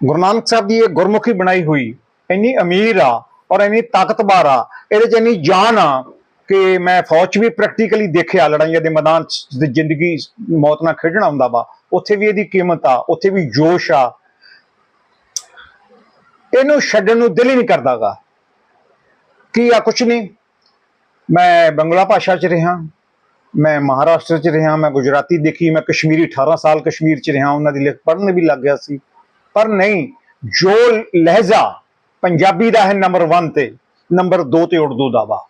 ਗੁਰੂ ਨਾਨਕ ਸਾਹਿਬ ਦੀ ਇਹ ਗੁਰਮੁਖੀ ਬਣਾਈ ਹੋਈ ਇੰਨੀ ਅਮੀਰ ਆ ਔਰ ਇੰਨੀ ਤਾਕਤਵਰ ਆ, ਇਹਦੇ 'ਚ ਇੰਨੀ ਜਾਨ ਆ ਕਿ ਮੈਂ ਫੌਜ 'ਚ ਵੀ ਪ੍ਰੈਕਟੀਕਲੀ ਦੇਖਿਆ, ਲੜਾਈਆਂ ਦੇ ਮੈਦਾਨ 'ਚ ਜ਼ਿੰਦਗੀ ਮੌਤ ਨਾਲ ਖੇਡਣਾ ਹੁੰਦਾ ਵਾ, ਉੱਥੇ ਵੀ ਇਹਦੀ ਕੀਮਤ ਆ, ਉੱਥੇ ਵੀ ਜੋਸ਼ ਆ। ਇਹਨੂੰ ਛੱਡਣ ਨੂੰ ਦਿਲ ਹੀ ਨਹੀਂ ਕਰਦਾਗਾ ਕੀ ਆ, ਕੁਛ ਨਹੀਂ। ਮੈਂ ਬੰਗਲਾ ਭਾਸ਼ਾ 'ਚ ਰਿਹਾ, ਮੈਂ ਮਹਾਰਾਸ਼ਟਰ 'ਚ ਰਿਹਾ, ਮੈਂ ਗੁਜਰਾਤੀ ਦੇਖੀ, ਮੈਂ ਕਸ਼ਮੀਰੀ 18 ਸਾਲ ਕਸ਼ਮੀਰ 'ਚ ਰਿਹਾ, ਉਹਨਾਂ ਦੀ ਲਿਖ ਪੜ੍ਹਨ ਵੀ ਲੱਗ ਗਿਆ ਸੀ। ਪਰ ਨਹੀਂ ਜੋ ਲਹਿਜ਼ਾ ਪੰਜਾਬੀ ਦਾ ਹੈ ਨੰਬਰ 1 ਤੇ ਨੰਬਰ 2 ਤੇ ਉਰਦੂ ਦਾ ਵਾ।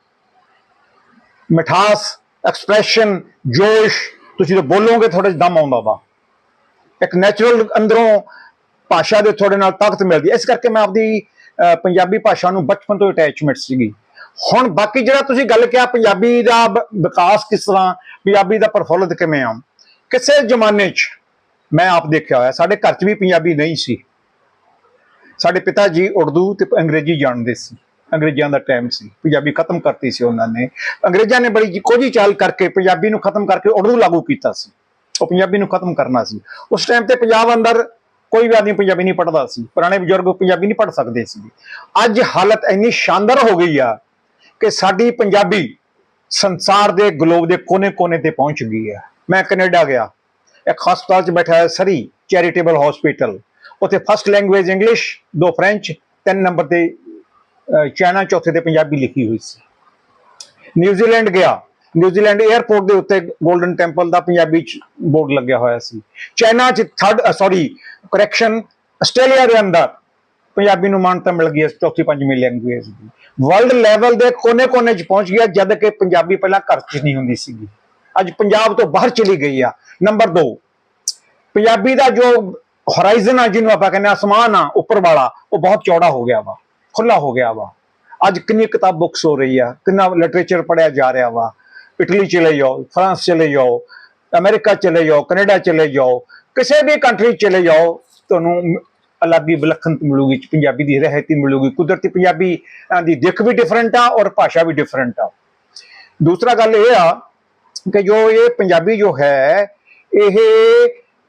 ਮਿਠਾਸ ਐਕਸਪ੍ਰੈਸ਼ਨ ਜੋਸ਼ ਤੁਸੀਂ ਤਾਂ ਬੋਲੋਗੇ ਤੁਹਾਡੇ ਦਮ ਆਉਂਦਾ ਵਾ। ਇੱਕ ਨੈਚੁਰਲ ਅੰਦਰੋਂ ਭਾਸ਼ਾ ਦੇ ਤੁਹਾਡੇ ਨਾਲ ਤਾਕਤ ਮਿਲਦੀ ਹੈ। ਇਸ ਕਰਕੇ ਮੈਂ ਆਪਦੀ ਅਹ, ਪੰਜਾਬੀ ਭਾਸ਼ਾ ਨੂੰ ਬਚਪਨ ਤੋਂ ਅਟੈਚਮੈਂਟ ਸੀਗੀ। ਹੁਣ ਬਾਕੀ ਜਿਹੜਾ ਤੁਸੀਂ ਗੱਲ ਕਿਹਾ ਪੰਜਾਬੀ ਦਾ ਬ- ਵਿਕਾਸ ਕਿਸ ਤਰ੍ਹਾਂ ਪੰਜਾਬੀ ਦਾ ਪ੍ਰਫੁੱਲਤ ਕਿਵੇਂ ਆ? ਕਿਸੇ ਜ਼ਮਾਨੇ 'ਚ ਮੈਂ ਆਪ ਦੇਖਿਆ ਹੋਇਆ, ਸਾਡੇ ਘਰ 'ਚ ਵੀ ਪੰਜਾਬੀ ਨਹੀਂ ਸੀ। ਸਾਡੇ ਪਿਤਾ ਜੀ ਉਰਦੂ ਤੇ ਅੰਗਰੇਜ਼ੀ ਜਾਣਦੇ ਸੀ। ਅੰਗਰੇਜ਼ਾਂ ਦਾ ਟਾਈਮ ਸੀ। ਪੰਜਾਬੀ ਖਤਮ ਕਰਤੀ ਸੀ ਉਹਨਾਂ ਨੇ। ਅੰਗਰੇਜ਼ਾਂ ਨੇ ਬੜੀ ਕੋਝੀ ਚਾਲ ਕਰਕੇ ਪੰਜਾਬੀ ਨੂੰ ਖਤਮ ਕਰਕੇ ਉਰਦੂ ਲਾਗੂ ਕੀਤਾ ਸੀ। ਉਹ ਪੰਜਾਬੀ ਨੂੰ ਖਤਮ ਕਰਨਾ ਸੀ। ਉਸ ਟਾਈਮ ਤੇ ਪੰਜਾਬ ਅੰਦਰ ਕੋਈ ਵੀ ਆਦਮੀ ਪੰਜਾਬੀ ਨਹੀਂ ਪੜ੍ਹਦਾ ਸੀ। ਪੁਰਾਣੇ ਬਜ਼ੁਰਗ ਪੰਜਾਬੀ ਨਹੀਂ ਪੜ੍ਹ ਸਕਦੇ ਸੀ। ਅੱਜ ਹਾਲਤ ਇੰਨੀ ਸ਼ਾਨਦਾਰ ਹੋ ਗਈ ਆ ਕਿ ਸਾਡੀ ਪੰਜਾਬੀ ਸੰਸਾਰ ਦੇ ਗਲੋਬ ਦੇ ਕੋਨੇ-ਕੋਨੇ ਤੇ ਪਹੁੰਚ ਗਈ ਹੈ ਮੈਂ ਕੈਨੇਡਾ ਗਿਆ। ਇੱਕ ਹਸਪਤਾਲ 'ਚ ਬੈਠਾ ਹੈ ਸਰੀ ਚੈਰੀਟੇਬਲ ਹਸਪੀਟਲ। ਉੱਥੇ ਫਸਟ ਲੈਂਗੁਏਜ ਇੰਗਲਿਸ਼ ਦੋ ਫ੍ਰੈਂਚ ਤਿੰਨ ਨੰਬਰ ਤੇ ਚਾਈਨਾ, ਚੌਥੇ ਤੇ ਪੰਜਾਬੀ ਲਿਖੀ ਹੋਈ ਸੀ। ਨਿਊਜ਼ੀਲੈਂਡ ਗਿਆ। ਨਿਊਜ਼ੀਲੈਂਡ 에ਅਰਪੋਰਟ ਦੇ ਉੱਤੇ 골ਡਨ ਟੈਂਪਲ ਦਾ ਪੰਜਾਬੀ ਚ ਬੋਰਡ ਲੱਗਿਆ ਹੋਇਆ ਸੀ। ਚਾਈਨਾ ਚ ਥਰਡ ਸੌਰੀ ਕਰੈਕਸ਼ਨ ਆਸਟ੍ਰੇਲੀਆ ਦੇ ਅੰਦਰ ਪੰਜਾਬੀ ਨੂੰ ਮਾਨਤਾ ਮਿਲ ਗਈ ਚੌਥੀ, ਪੰਜਵੀਂ ਲੈਂਗੁਏਜ ਦੀ। ਵਰਲਡ ਲੈਵਲ ਦੇ ਕੋਨੇ-ਕੋਨੇ 'ਚ ਪਹੁੰਚ ਗਿਆ, ਜਦ ਕਿ ਪੰਜਾਬੀ ਪਹਿਲਾਂ ਘਰ 'ਚ ਨਹੀਂ ਹੁੰਦੀ ਸੀਗੀ। ਅੱਜ ਪੰਜਾਬ ਤੋਂ ਬਾਹਰ ਚਲੀ ਗਈ ਆ। ਨੰਬਰ 2 ਪੰਜਾਬੀ ਦਾ ਜੋ ਹੋਰਾਈਜ਼ਨ ਆ, ਜਿਹਨੂੰ ਆਪਾਂ ਕਹਿੰਦੇ ਆ, ਅਸਮਾਨ ਆ, ਉੱਪਰ ਵਾਲਾ, ਉਹ ਬਹੁਤ ਚੌੜਾ ਹੋ ਗਿਆ ਵਾ ਖੁੱਲਾ ਹੋ ਗਿਆ ਵਾ। ਅੱਜ ਕਿੰਨੀ ਕਿਤਾਬ ਬੁੱਕਸ ਹੋ ਰਹੀ ਆ, ਕਿੰਨਾ ਲਿਟਰੇਚਰ ਪੜਿਆ ਜਾ ਰਿਹਾ ਵਾ। ਇਟਲੀ ਚਲੇ ਜਾਓ, ਫਰਾਂਸ ਚਲੇ ਜਾਓ, ਅਮਰੀਕਾ ਚਲੇ ਜਾਓ, ਕੈਨੇਡਾ ਚਲੇ ਜਾਓ, ਕਿਸੇ ਵੀ ਕੰਟਰੀ ਚਲੇ ਜਾਓ, ਤੁਹਾਨੂੰ ਅਲੱਗ ਹੀ ਵਿਲੱਖਣਤ ਮਿਲੂਗੀ, ਪੰਜਾਬੀ ਦੀ ਰਹਿਤੀ ਮਿਲੂਗੀ। ਕੁਦਰਤੀ ਪੰਜਾਬੀ ਦੀ ਦਿੱਖ ਵੀ ਡਿਫਰੈਂਟ ਆ ਔਰ ਭਾਸ਼ਾ ਵੀ ਡਿਫਰੈਂਟ ਆ। ਦੂਸਰਾ ਗੱਲ ਇਹ ਆ ਕਿ ਜੋ ਇਹ ਪੰਜਾਬੀ ਜੋ ਹੈ, ਇਹ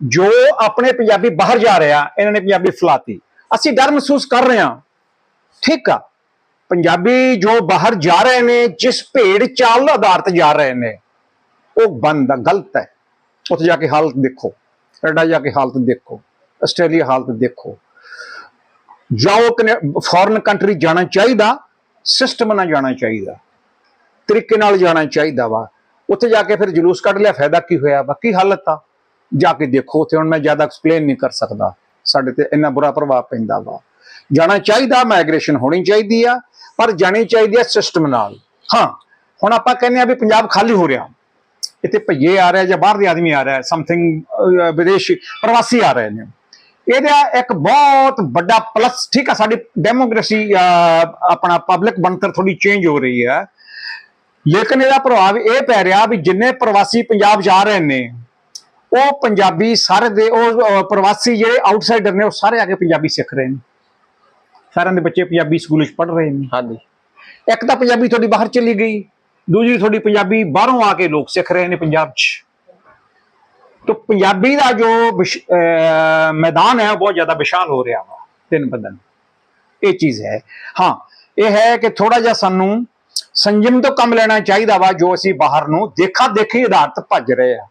ਜੋ ਆਪਣੇ ਪੰਜਾਬੀ ਬਾਹਰ ਜਾ ਰਿਹਾ, ਇਹਨਾਂ ਨੇ ਪੰਜਾਬੀ ਫਲਾਤੀ। ਅਸੀਂ ਡਰ ਮਹਿਸੂਸ ਕਰ ਰਹੇ ਹਾਂ। ਠੀਕ ਆ। ਪੰਜਾਬੀ ਜੋ ਬਾਹਰ ਜਾ ਰਹੇ ਨੇ, ਜਿਸ ਭੇੜ ਚਾਲ ਦੇ ਆਧਾਰ ਤੇ ਜਾ ਰਹੇ ਨੇ, ਉਹ ਬੰਦ ਆ, ਗਲਤ ਹੈ। ਉੱਥੇ ਜਾ ਕੇ ਹਾਲਤ ਦੇਖੋ। ਕੈਨੇਡਾ ਜਾ ਕੇ ਹਾਲਤ ਦੇਖੋ। ਆਸਟ੍ਰੇਲੀਆ ਹਾਲਤ ਦੇਖੋ। ਜਾਓ ਫੋਰਨ ਕੰਟਰੀ ਜਾਣਾ ਚਾਹੀਦਾ ਸਿਸਟਮ ਨਾਲ ਜਾਣਾ ਚਾਹੀਦਾ। ਤਰੀਕੇ ਨਾਲ ਜਾਣਾ ਚਾਹੀਦਾ ਵਾ। ਉੱਥੇ ਜਾ ਕੇ ਫਿਰ ਜਲੂਸ ਕੱਢ ਲਿਆ, ਫਾਇਦਾ ਕੀ ਹੋਇਆ? ਬਾਕੀ ਹਾਲਤ ਆ? ਜਾ ਕੇ ਦੇਖੋ, ਉੱਥੇ ਹੁਣ ਮੈਂ ਜ਼ਿਆਦਾ ਐਕਸਪਲੇਨ ਨਹੀਂ ਕਰ ਸਕਦਾ। ਸਾਡੇ ਤੇ ਇੰਨਾ ਬੁਰਾ ਪ੍ਰਭਾਵ ਪੈਂਦਾ ਵਾ। ਜਾਣਾ ਚਾਹੀਦਾ ਮਾਈਗ੍ਰੇਸ਼ਨ ਹੋਣੀ ਚਾਹੀਦੀ ਆ, ਪਰ ਜਾਣੀ ਚਾਹੀਦੀ ਆ ਸਿਸਟਮ ਨਾਲ। ਹਾਂ, ਹੁਣ ਆਪਾਂ ਕਹਿੰਦੇ ਆ ਵੀ ਪੰਜਾਬ ਖਾਲੀ ਹੋ ਰਿਹਾ। ਇੱਥੇ ਭਈਏ ਆ ਰਹੇ ਜਾਂ ਬਾਹਰ ਦੇ ਆਦਮੀ ਆ ਰਿਹਾ ਸਮਥਿੰਗ ਵਿਦੇਸ਼ੀ ਪ੍ਰਵਾਸੀ ਆ ਰਹੇ ਨੇ। ਇਹਦਾ ਇੱਕ ਬਹੁਤ ਵੱਡਾ ਪਲੱਸ ਠੀਕ ਆ, ਸਾਡੀ ਡੈਮੋਕ੍ਰੇਸੀ ਆਪਣਾ ਪਬਲਿਕ ਬਣਤਰ ਥੋੜੀ ਚੇਂਜ ਹੋ ਰਹੀ ਹੈ। ਲੇਕਿਨ ਇਹਦਾ ਪ੍ਰਭਾਵ ਇਹ ਪੈ ਰਿਹਾ ਵੀ ਜਿੰਨੇ ਪ੍ਰਵਾਸੀ ਪੰਜਾਬ ਜਾ ਰਹੇ ਨੇ ਉਹ ਪੰਜਾਬੀ ਸਾਰੇ ਦੇ ਉਹ ਪ੍ਰਵਾਸੀ ਜਿਹੜੇ ਆਊਟਸਾਈਡਰ ਨੇ ਉਹ ਸਾਰੇ ਆ ਕੇ ਪੰਜਾਬੀ ਸਿੱਖ ਰਹੇ ਨੇ। ਸਾਰਿਆਂ ਦੇ ਬੱਚੇ ਪੰਜਾਬੀ ਸਕੂਲ ਵਿੱਚ ਪੜ੍ਹ ਰਹੇ ਨੇ। ਹਾਂਜੀ। ਇੱਕ ਤਾਂ ਪੰਜਾਬੀ ਤੁਹਾਡੀ ਬਾਹਰ ਚਲੀ ਗਈ ਦੂਜੀ ਤੁਹਾਡੀ ਪੰਜਾਬੀ ਬਾਹਰੋਂ ਆ ਕੇ ਲੋਕ ਸਿੱਖ ਰਹੇ ਨੇ ਪੰਜਾਬ 'ਚ। ਤਾਂ ਪੰਜਾਬੀ ਦਾ ਜੋ ਮੈਦਾਨ ਹੈ ਉਹ ਬਹੁਤ ਜ਼ਿਆਦਾ ਵਿਸ਼ਾਲ ਹੋ ਰਿਹਾ ਵਾ ਦਿਨ ਬਦਨ ਇਹ ਚੀਜ਼ ਹੈ। ਹਾਂ ਇਹ ਹੈ ਕਿ ਥੋੜਾ ਜਿਹਾ ਸਾਨੂੰ ਸੰਜਮ ਤੋਂ ਕੰਮ ਲੈਣਾ ਚਾਹੀਦਾ ਵਾ, ਜੋ ਅਸੀਂ ਬਾਹਰ ਨੂੰ ਦੇਖਾ ਦੇਖੀ ਆਧਾਰਤ ਭੱਜ ਰਹੇ ਆ।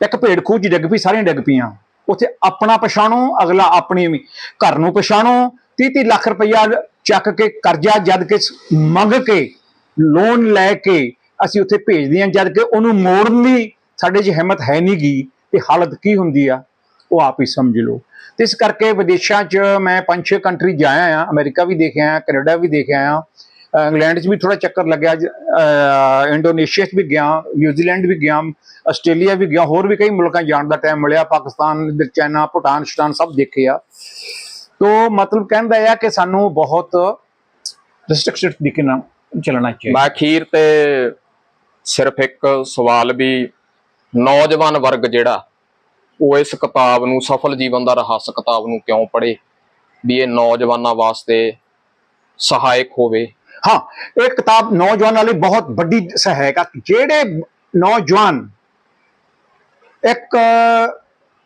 ਇੱਕ ਭੇਡ ਖੂਜ ਡਿੱਗ ਪਈ, ਸਾਰੀਆਂ ਡਿੱਗ ਪਈਆਂ। ਉੱਥੇ ਆਪਣਾ ਪਛਾਣੋ, ਅਗਲਾ ਆਪਣੀ ਘਰ ਨੂੰ ਪਛਾਣੋ। 30 30 ਲੱਖ ਰੁਪਇਆ ਚੱਕ ਕੇ, ਕਰਜ਼ਾ ਜਦ ਕੇ ਮੰਗ ਕੇ ਲੋਨ ਲੈ ਕੇ ਅਸੀਂ ਉੱਥੇ ਭੇਜਦੇ ਹਾਂ, ਜਦ ਕਿ ਉਹਨੂੰ ਮੋੜਨ ਦੀ ਸਾਡੇ 'ਚ ਹਿੰਮਤ ਹੈ ਨਹੀਂ ਗੀ ਤੇ ਹਾਲਤ ਕੀ ਹੁੰਦੀ ਆ, ਉਹ ਆਪ ਹੀ ਸਮਝ ਲਓ। ਤੇ ਇਸ ਕਰਕੇ ਵਿਦੇਸ਼ਾਂ 'ਚ ਮੈਂ ਪੰਜ ਛੇ ਕੰਟਰੀ ਜਾਇਆ ਆ ਅਮਰੀਕਾ ਵੀ ਦੇਖਿਆ ਆ ਕੈਨੇਡਾ ਵੀ ਦੇਖਿਆ ਆ ਇੰਗਲੈਂਡ 'ਚ ਵੀ ਥੋੜਾ ਚੱਕਰ ਲੱਗਿਆ ਇੰਡੋਨੇਸ਼ੀਆ 'ਚ ਵੀ ਗਿਆ, ਨਿਊਜ਼ੀਲੈਂਡ ਵੀ ਗਿਆ, ਆਸਟ੍ਰੇਲੀਆ ਵੀ ਗਿਆ, ਹੋਰ ਵੀ ਕਈ ਮੁਲਕਾਂ ਜਾਣ ਦਾ ਟਾਈਮ ਮਿਲਿਆ, ਪਾਕਿਸਤਾਨ ਚਾਈਨਾ, ਭੂਟਾਨ, ਸ਼ਟਾਨ ਸਭ ਦੇਖੇ ਆ। ਤੋ ਮਤਲਬ ਕਹਿੰਦਾ ਆ ਕਿ ਸਾਨੂੰ ਬਹੁਤ ਰਿਸਟ੍ਰਿਕਟਡ ਤਰੀਕੇ ਨਾਲ ਚੱਲਣਾ ਚਾਹੀਦਾ। ਮੈਂ ਅਖੀਰ ਤੇ ਸਿਰਫ ਇੱਕ ਸਵਾਲ ਵੀ ਨੌਜਵਾਨ ਵਰਗ ਜਿਹੜਾ, ਉਹ ਇਸ ਕਿਤਾਬ ਨੂੰ, ਸਫਲ ਜੀਵਨ ਦਾ ਰਹੱਸ ਕਿਤਾਬ ਨੂੰ ਕਿਉਂ ਪੜ੍ਹੇ? ਵੀ ਇਹ ਨੌਜਵਾਨਾਂ ਵਾਸਤੇ ਸਹਾਇਕ ਹੋਵੇ ਹਾਂ, ਇਹ ਕਿਤਾਬ ਨੌਜਵਾਨਾਂ ਲਈ ਬਹੁਤ ਵੱਡੀ ਸਹਾਇਕ ਜਿਹੜੇ ਨੌਜਵਾਨ ਇੱਕ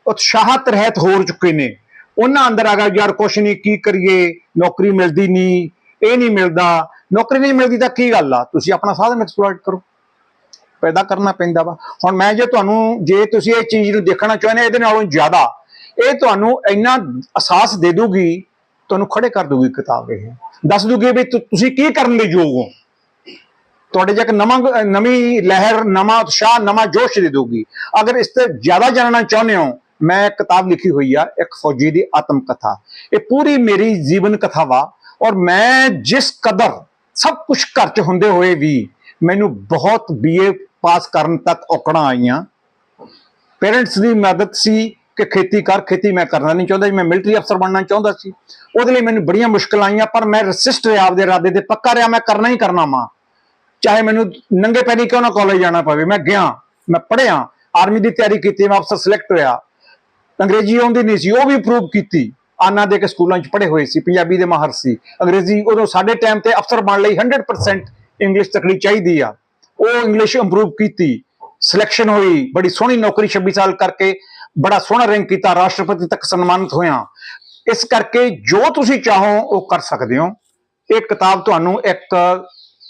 ਉਤਸ਼ਾਹਤ ਰਹਿਤ ਹੋ ਚੁੱਕੇ ਨੇ, ਉਹਨਾਂ ਅੰਦਰ ਆ ਗਿਆ, ਯਾਰ ਕੁਛ ਨਹੀਂ ਕੀ ਕਰੀਏ? ਨੌਕਰੀ ਮਿਲਦੀ ਨਹੀਂ ਇਹ ਨਹੀਂ ਮਿਲਦਾ। ਨੌਕਰੀ ਨਹੀਂ ਮਿਲਦੀ ਤਾਂ ਕੀ ਗੱਲ ਆ? ਤੁਸੀਂ ਆਪਣਾ ਸਾਧਨ ਐਕਸਪਲੋਇਟ ਕਰੋ। ਪੈਦਾ ਕਰਨਾ ਪੈਂਦਾ ਵਾ। ਹੁਣ ਮੈਂ ਜੇ ਤੁਹਾਨੂੰ, ਜੇ ਤੁਸੀਂ ਇਹ ਚੀਜ਼ ਨੂੰ ਦੇਖਣਾ ਚਾਹੁੰਦੇ ਇਹਦੇ ਨਾਲੋਂ ਜ਼ਿਆਦਾ, ਇਹ ਤੁਹਾਨੂੰ ਇੰਨਾ ਅਹਿਸਾਸ ਦੇ ਦੂਗੀ ਤੁਹਾਨੂੰ ਖੜੇ ਕਰ ਦੂਗੀ ਕਿਤਾਬ ਇਹ। ਦੱਸ ਦੂਗੀ ਵੀ ਤੁਸੀਂ ਕੀ ਕਰਨ ਦੇ ਯੋਗ ਹੋ? ਤੁਹਾਡੇ 'ਚ ਇੱਕ ਨਵਾਂ ਨਵੀਂ ਲਹਿਰ, ਨਵਾਂ ਉਤਸ਼ਾਹ, ਨਵਾਂ ਜੋਸ਼ ਦੇ ਦੂਗੀ ਅਗਰ ਇਸ ਤੇ ਜ਼ਿਆਦਾ ਜਾਣਨਾ ਚਾਹੁੰਦੇ ਹੋ, ਮੈਂ ਕਿਤਾਬ ਲਿਖੀ ਹੋਈ ਆ, ਇੱਕ ਫੌਜੀ ਦੀ ਆਤਮ ਕਥਾ ਇਹ ਪੂਰੀ ਮੇਰੀ ਜੀਵਨ ਕਥਾ ਵਾ ਔਰ ਮੈਂ ਜਿਸ ਕਦਰ ਸਭ ਕੁਝ ਘਰ 'ਚ ਹੁੰਦੇ ਹੋਏ ਵੀ ਮੈਨੂੰ ਬਹੁਤ ਬੀਏ ਪਾਸ ਕਰਨ ਤੱਕ ਔਕੜਾਂ ਆਈਆਂ। ਪੇਰੈਂਟਸ ਦੀ ਮਦਦ ਸੀ ਕਿ ਖੇਤੀ ਕਰ, ਖੇਤੀ ਮੈਂ ਕਰਨਾ ਨਹੀਂ ਚਾਹੁੰਦਾ ਮੈਂ ਮਿਲਟਰੀ ਅਫਸਰ ਬਣਨਾ ਚਾਹੁੰਦਾ ਸੀ। ਉਹਦੇ ਲਈ ਮੈਨੂੰ ਬੜੀਆਂ ਮੁਸ਼ਕਲਾਂ ਆਈਆਂ, ਪਰ ਮੈਂ ਰਸਿਸਟ ਰਿਹਾ ਆਪਦੇ ਇਰਾਦੇ ਤੇ, ਪੱਕਾ ਰਿਹਾ ਮੈਂ ਕਰਨਾ ਹੀ ਕਰਨਾ ਮਾਂ ਚਾਹੇ ਮੈਨੂੰ ਨੰਗੇ ਪੈਰੀ ਕਿਉਂ ਨਾ ਕਾਲਜ ਜਾਣਾ ਪਵੇ, ਮੈਂ ਗਿਆ, ਮੈਂ ਪੜ੍ਹਿਆ ਆਰਮੀ ਦੀ ਤਿਆਰੀ ਕੀਤੀ, ਮੈਂ ਅਫਸਰ ਸਿਲੈਕਟ ਹੋਇਆ। ਅੰਗਰੇਜ਼ੀ ਆਉਂਦੀ ਨਹੀਂ ਸੀ, ਉਹ ਵੀ ਪ੍ਰੂਵ ਕੀਤੀ। ਆਨਾ ਦੇ ਕੇ ਸਕੂਲਾਂ 'ਚ ਪੜ੍ਹੇ ਹੋਏ ਸੀ, ਪੰਜਾਬੀ ਦੇ ਮਾਹਰ ਸੀ। ਅੰਗਰੇਜ਼ੀ ਉਦੋਂ ਸਾਡੇ ਟਾਈਮ ਤੇ ਅਫਸਰ ਬਣ ਲਈ 100% ਇੰਗਲਿਸ਼ ਤਕੜੀ ਚਾਹੀਦੀ ਆ। ਉਹ ਇੰਗਲਿਸ਼ ਇੰਪਰੂਵ ਕੀਤੀ। ਸਿਲੈਕਸ਼ਨ ਹੋਈ, ਬੜੀ ਸੋਹਣੀ ਨੌਕਰੀ 26 ਸਾਲ ਕਰਕੇ ਬੜਾ ਸੋਹਣਾ ਰੈਂਕ ਕੀਤਾ ਰਾਸ਼ਟਰਪਤੀ ਤੱਕ ਸਨਮਾਨਿਤ ਹੋਇਆ। ਇਸ ਕਰਕੇ ਜੋ ਤੁਸੀਂ ਚਾਹੋ ਉਹ ਕਰ ਸਕਦੇ ਹੋ। ਇਹ ਕਿਤਾਬ ਤੁਹਾਨੂੰ ਇੱਕ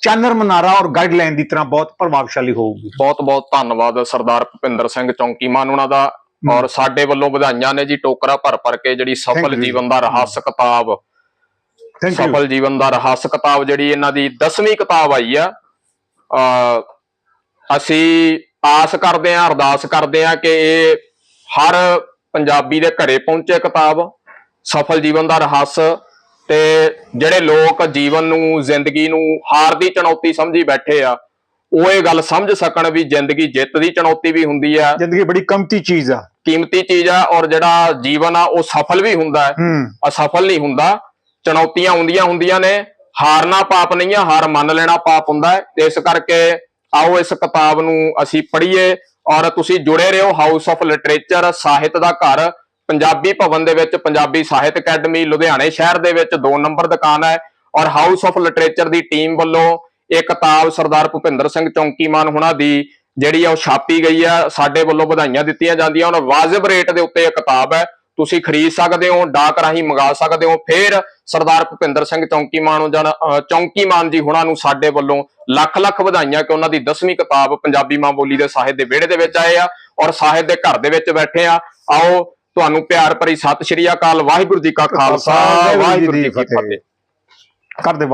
ਚਾਨਰ ਮਨਾਰਾ ਔਰ ਗਾਈਡਲਾਈਨ ਦੀ ਤਰ੍ਹਾਂ ਬਹੁਤ ਪ੍ਰਭਾਵਸ਼ਾਲੀ ਹੋਊਗੀ। ਬਹੁਤ ਬਹੁਤ ਧੰਨਵਾਦ ਸਰਦਾਰ ਭੁਪਿੰਦਰ ਸਿੰਘ ਚੌਂਕੀਮਾਨ ਉਹਨਾਂ ਦਾ। ਔਰ ਸਾਡੇ ਵੱਲੋਂ ਵਧਾਈਆਂ ਨੇ ਜੀ ਟੋਕਰਾ ਭਰ ਭਰ ਕੇ ਜਿਹੜੀ ਸਫਲ. ਜੀਵਨ ਦਾ ਰਹੱਸ ਕਿਤਾਬ। ਸਫਲ ਜੀਵਨ ਦਾ ਰਹੱਸ ਕਿਤਾਬ ਜਿਹੜੀ ਇਹਨਾਂ ਦੀ 10ਵੀਂ ਕਿਤਾਬ ਆਈ ਆ। ਅ ਅਸੀਂ ਆਸ ਕਰਦੇ ਹਾਂ ਅਰਦਾਸ ਕਰਦੇ ਹਾਂ ਕਿ ਇਹ ਹਰ ਪੰਜਾਬੀ ਦੇ ਘਰੇ ਪਹੁੰਚੇ ਕਿਤਾਬ ਸਫਲ ਜੀਵਨ ਦਾ ਰਹੱਸ ਤੇ ਜਿਹੜੇ ਲੋਕ ਜੀਵਨ ਨੂੰ ਜ਼ਿੰਦਗੀ ਨੂੰ ਹਾਰ ਦੀ ਚੁਣੌਤੀ ਸਮਝੀ ਬੈਠੇ ਆ ਉਹ ਇਹ ਗੱਲ ਸਮਝ ਸਕਣ ਵੀ ਜ਼ਿੰਦਗੀ ਜਿੱਤ ਦੀ ਚੁਣੌਤੀ ਵੀ ਹੁੰਦੀ ਆ। ਜ਼ਿੰਦਗੀ ਬੜੀ ਕਮਤੀ ਚੀਜ਼ ਆ। ਕੀਮਤੀ ਚੀਜ਼ ਆ ਔਰ ਜਿਹੜਾ ਜੀਵਨ ਆ ਉਹ ਸਫਲ ਵੀ ਹੁੰਦਾ ਹੈ। ਅਸਫਲ ਨਹੀਂ ਹੁੰਦਾ। ਚੁਣੌਤੀਆਂ ਹੁੰਦੀਆਂ ਹੁੰਦੀਆਂ ਨੇ। ਹਾਰਨਾ ਪਾਪ ਨਹੀਂ ਆ ਹਾਰ ਮੰਨ ਲੈਣਾ ਪਾਪ ਹੁੰਦਾ ਹੈ। ਇਸ ਕਰਕੇ ਆਓ ਇਸ ਕਿਤਾਬ ਨੂੰ ਅਸੀਂ ਪੜ੍ਹੀਏ। ਔਰ ਤੁਸੀਂ ਜੁੜੇ ਰਹੋ ਹਾਊਸ ਆਫ ਲਿਟਰੇਚਰ ਸਾਹਿਤ ਦਾ ਘਰ, ਪੰਜਾਬੀ ਭਵਨ ਦੇ ਵਿੱਚ ਪੰਜਾਬੀ ਸਾਹਿਤ ਅਕੈਡਮੀ, ਲੁਧਿਆਣੇ ਸ਼ਹਿਰ ਦੇ ਵਿੱਚ 2 ਨੰਬਰ ਦੁਕਾਨ ਹੈ ਔਰ ਹਾਊਸ ਆਫ ਲਿਟਰੇਚਰ ਦੀ ਟੀਮ ਵੱਲੋਂ ਇਹ ਕਿਤਾਬ ਸਰਦਾਰ ਭੁਪਿੰਦਰ ਸਿੰਘ ਚੌਂਕੀਮਾਨ ਹੁਣਾਂ ਦੀ ਜਿਹੜੀ ਆ ਉਹ ਛਾਪੀ ਗਈ ਆ, ਸਾਡੇ ਵੱਲੋਂ ਵਧਾਈਆਂ ਦਿੱਤੀਆਂ ਜਾਂਦੀਆਂ ਔਰ ਵਾਜਬ ਰੇਟ ਦੇ ਉੱਤੇ ਇਹ ਕਿਤਾਬ ਹੈ। ਤੁਸੀਂ ਖਰੀਦ ਸਕਦੇ ਹੋ ਡਾਕ ਰਾਹੀਂ ਮੰਗਾ ਸਕਦੇ ਹੋ। ਫਿਰ ਸਰਦਾਰ ਭੁਪਿੰਦਰ ਸਿੰਘ ਚੌਂਕੀਮਾਨ ਨੂੰ ਜਨ ਅਹ ਚੌਂਕੀਮਾਨ ਜੀ ਹੁਣਾਂ ਨੂੰ ਸਾਡੇ ਵੱਲੋਂ ਲੱਖ ਲੱਖ ਵਧਾਈਆਂ ਕਿ ਉਹਨਾਂ ਦੀ 10ਵੀਂ ਕਿਤਾਬ ਪੰਜਾਬੀ ਮਾਂ ਬੋਲੀ ਦੇ ਸਾਹਿਤ ਦੇ ਵਿਹੜੇ ਦੇ ਵਿੱਚ ਆਏ ਆ ਔਰ ਸਾਹਿਤ ਦੇ ਘਰ ਦੇ ਵਿੱਚ ਬੈਠੇ ਆ। ਆਓ ਤੁਹਾਨੂੰ ਪਿਆਰ ਭਰੀ ਸਤਿ ਸ਼੍ਰੀ ਅਕਾਲ ਵਾਹਿਗੁਰੂ ਜੀ ਕਾ ਖਾਲਸਾ ਵਾਹਿਗੁਰੂ ਜੀ ਕੀ ਫਤਿਹ। ਕਰ ਦੇ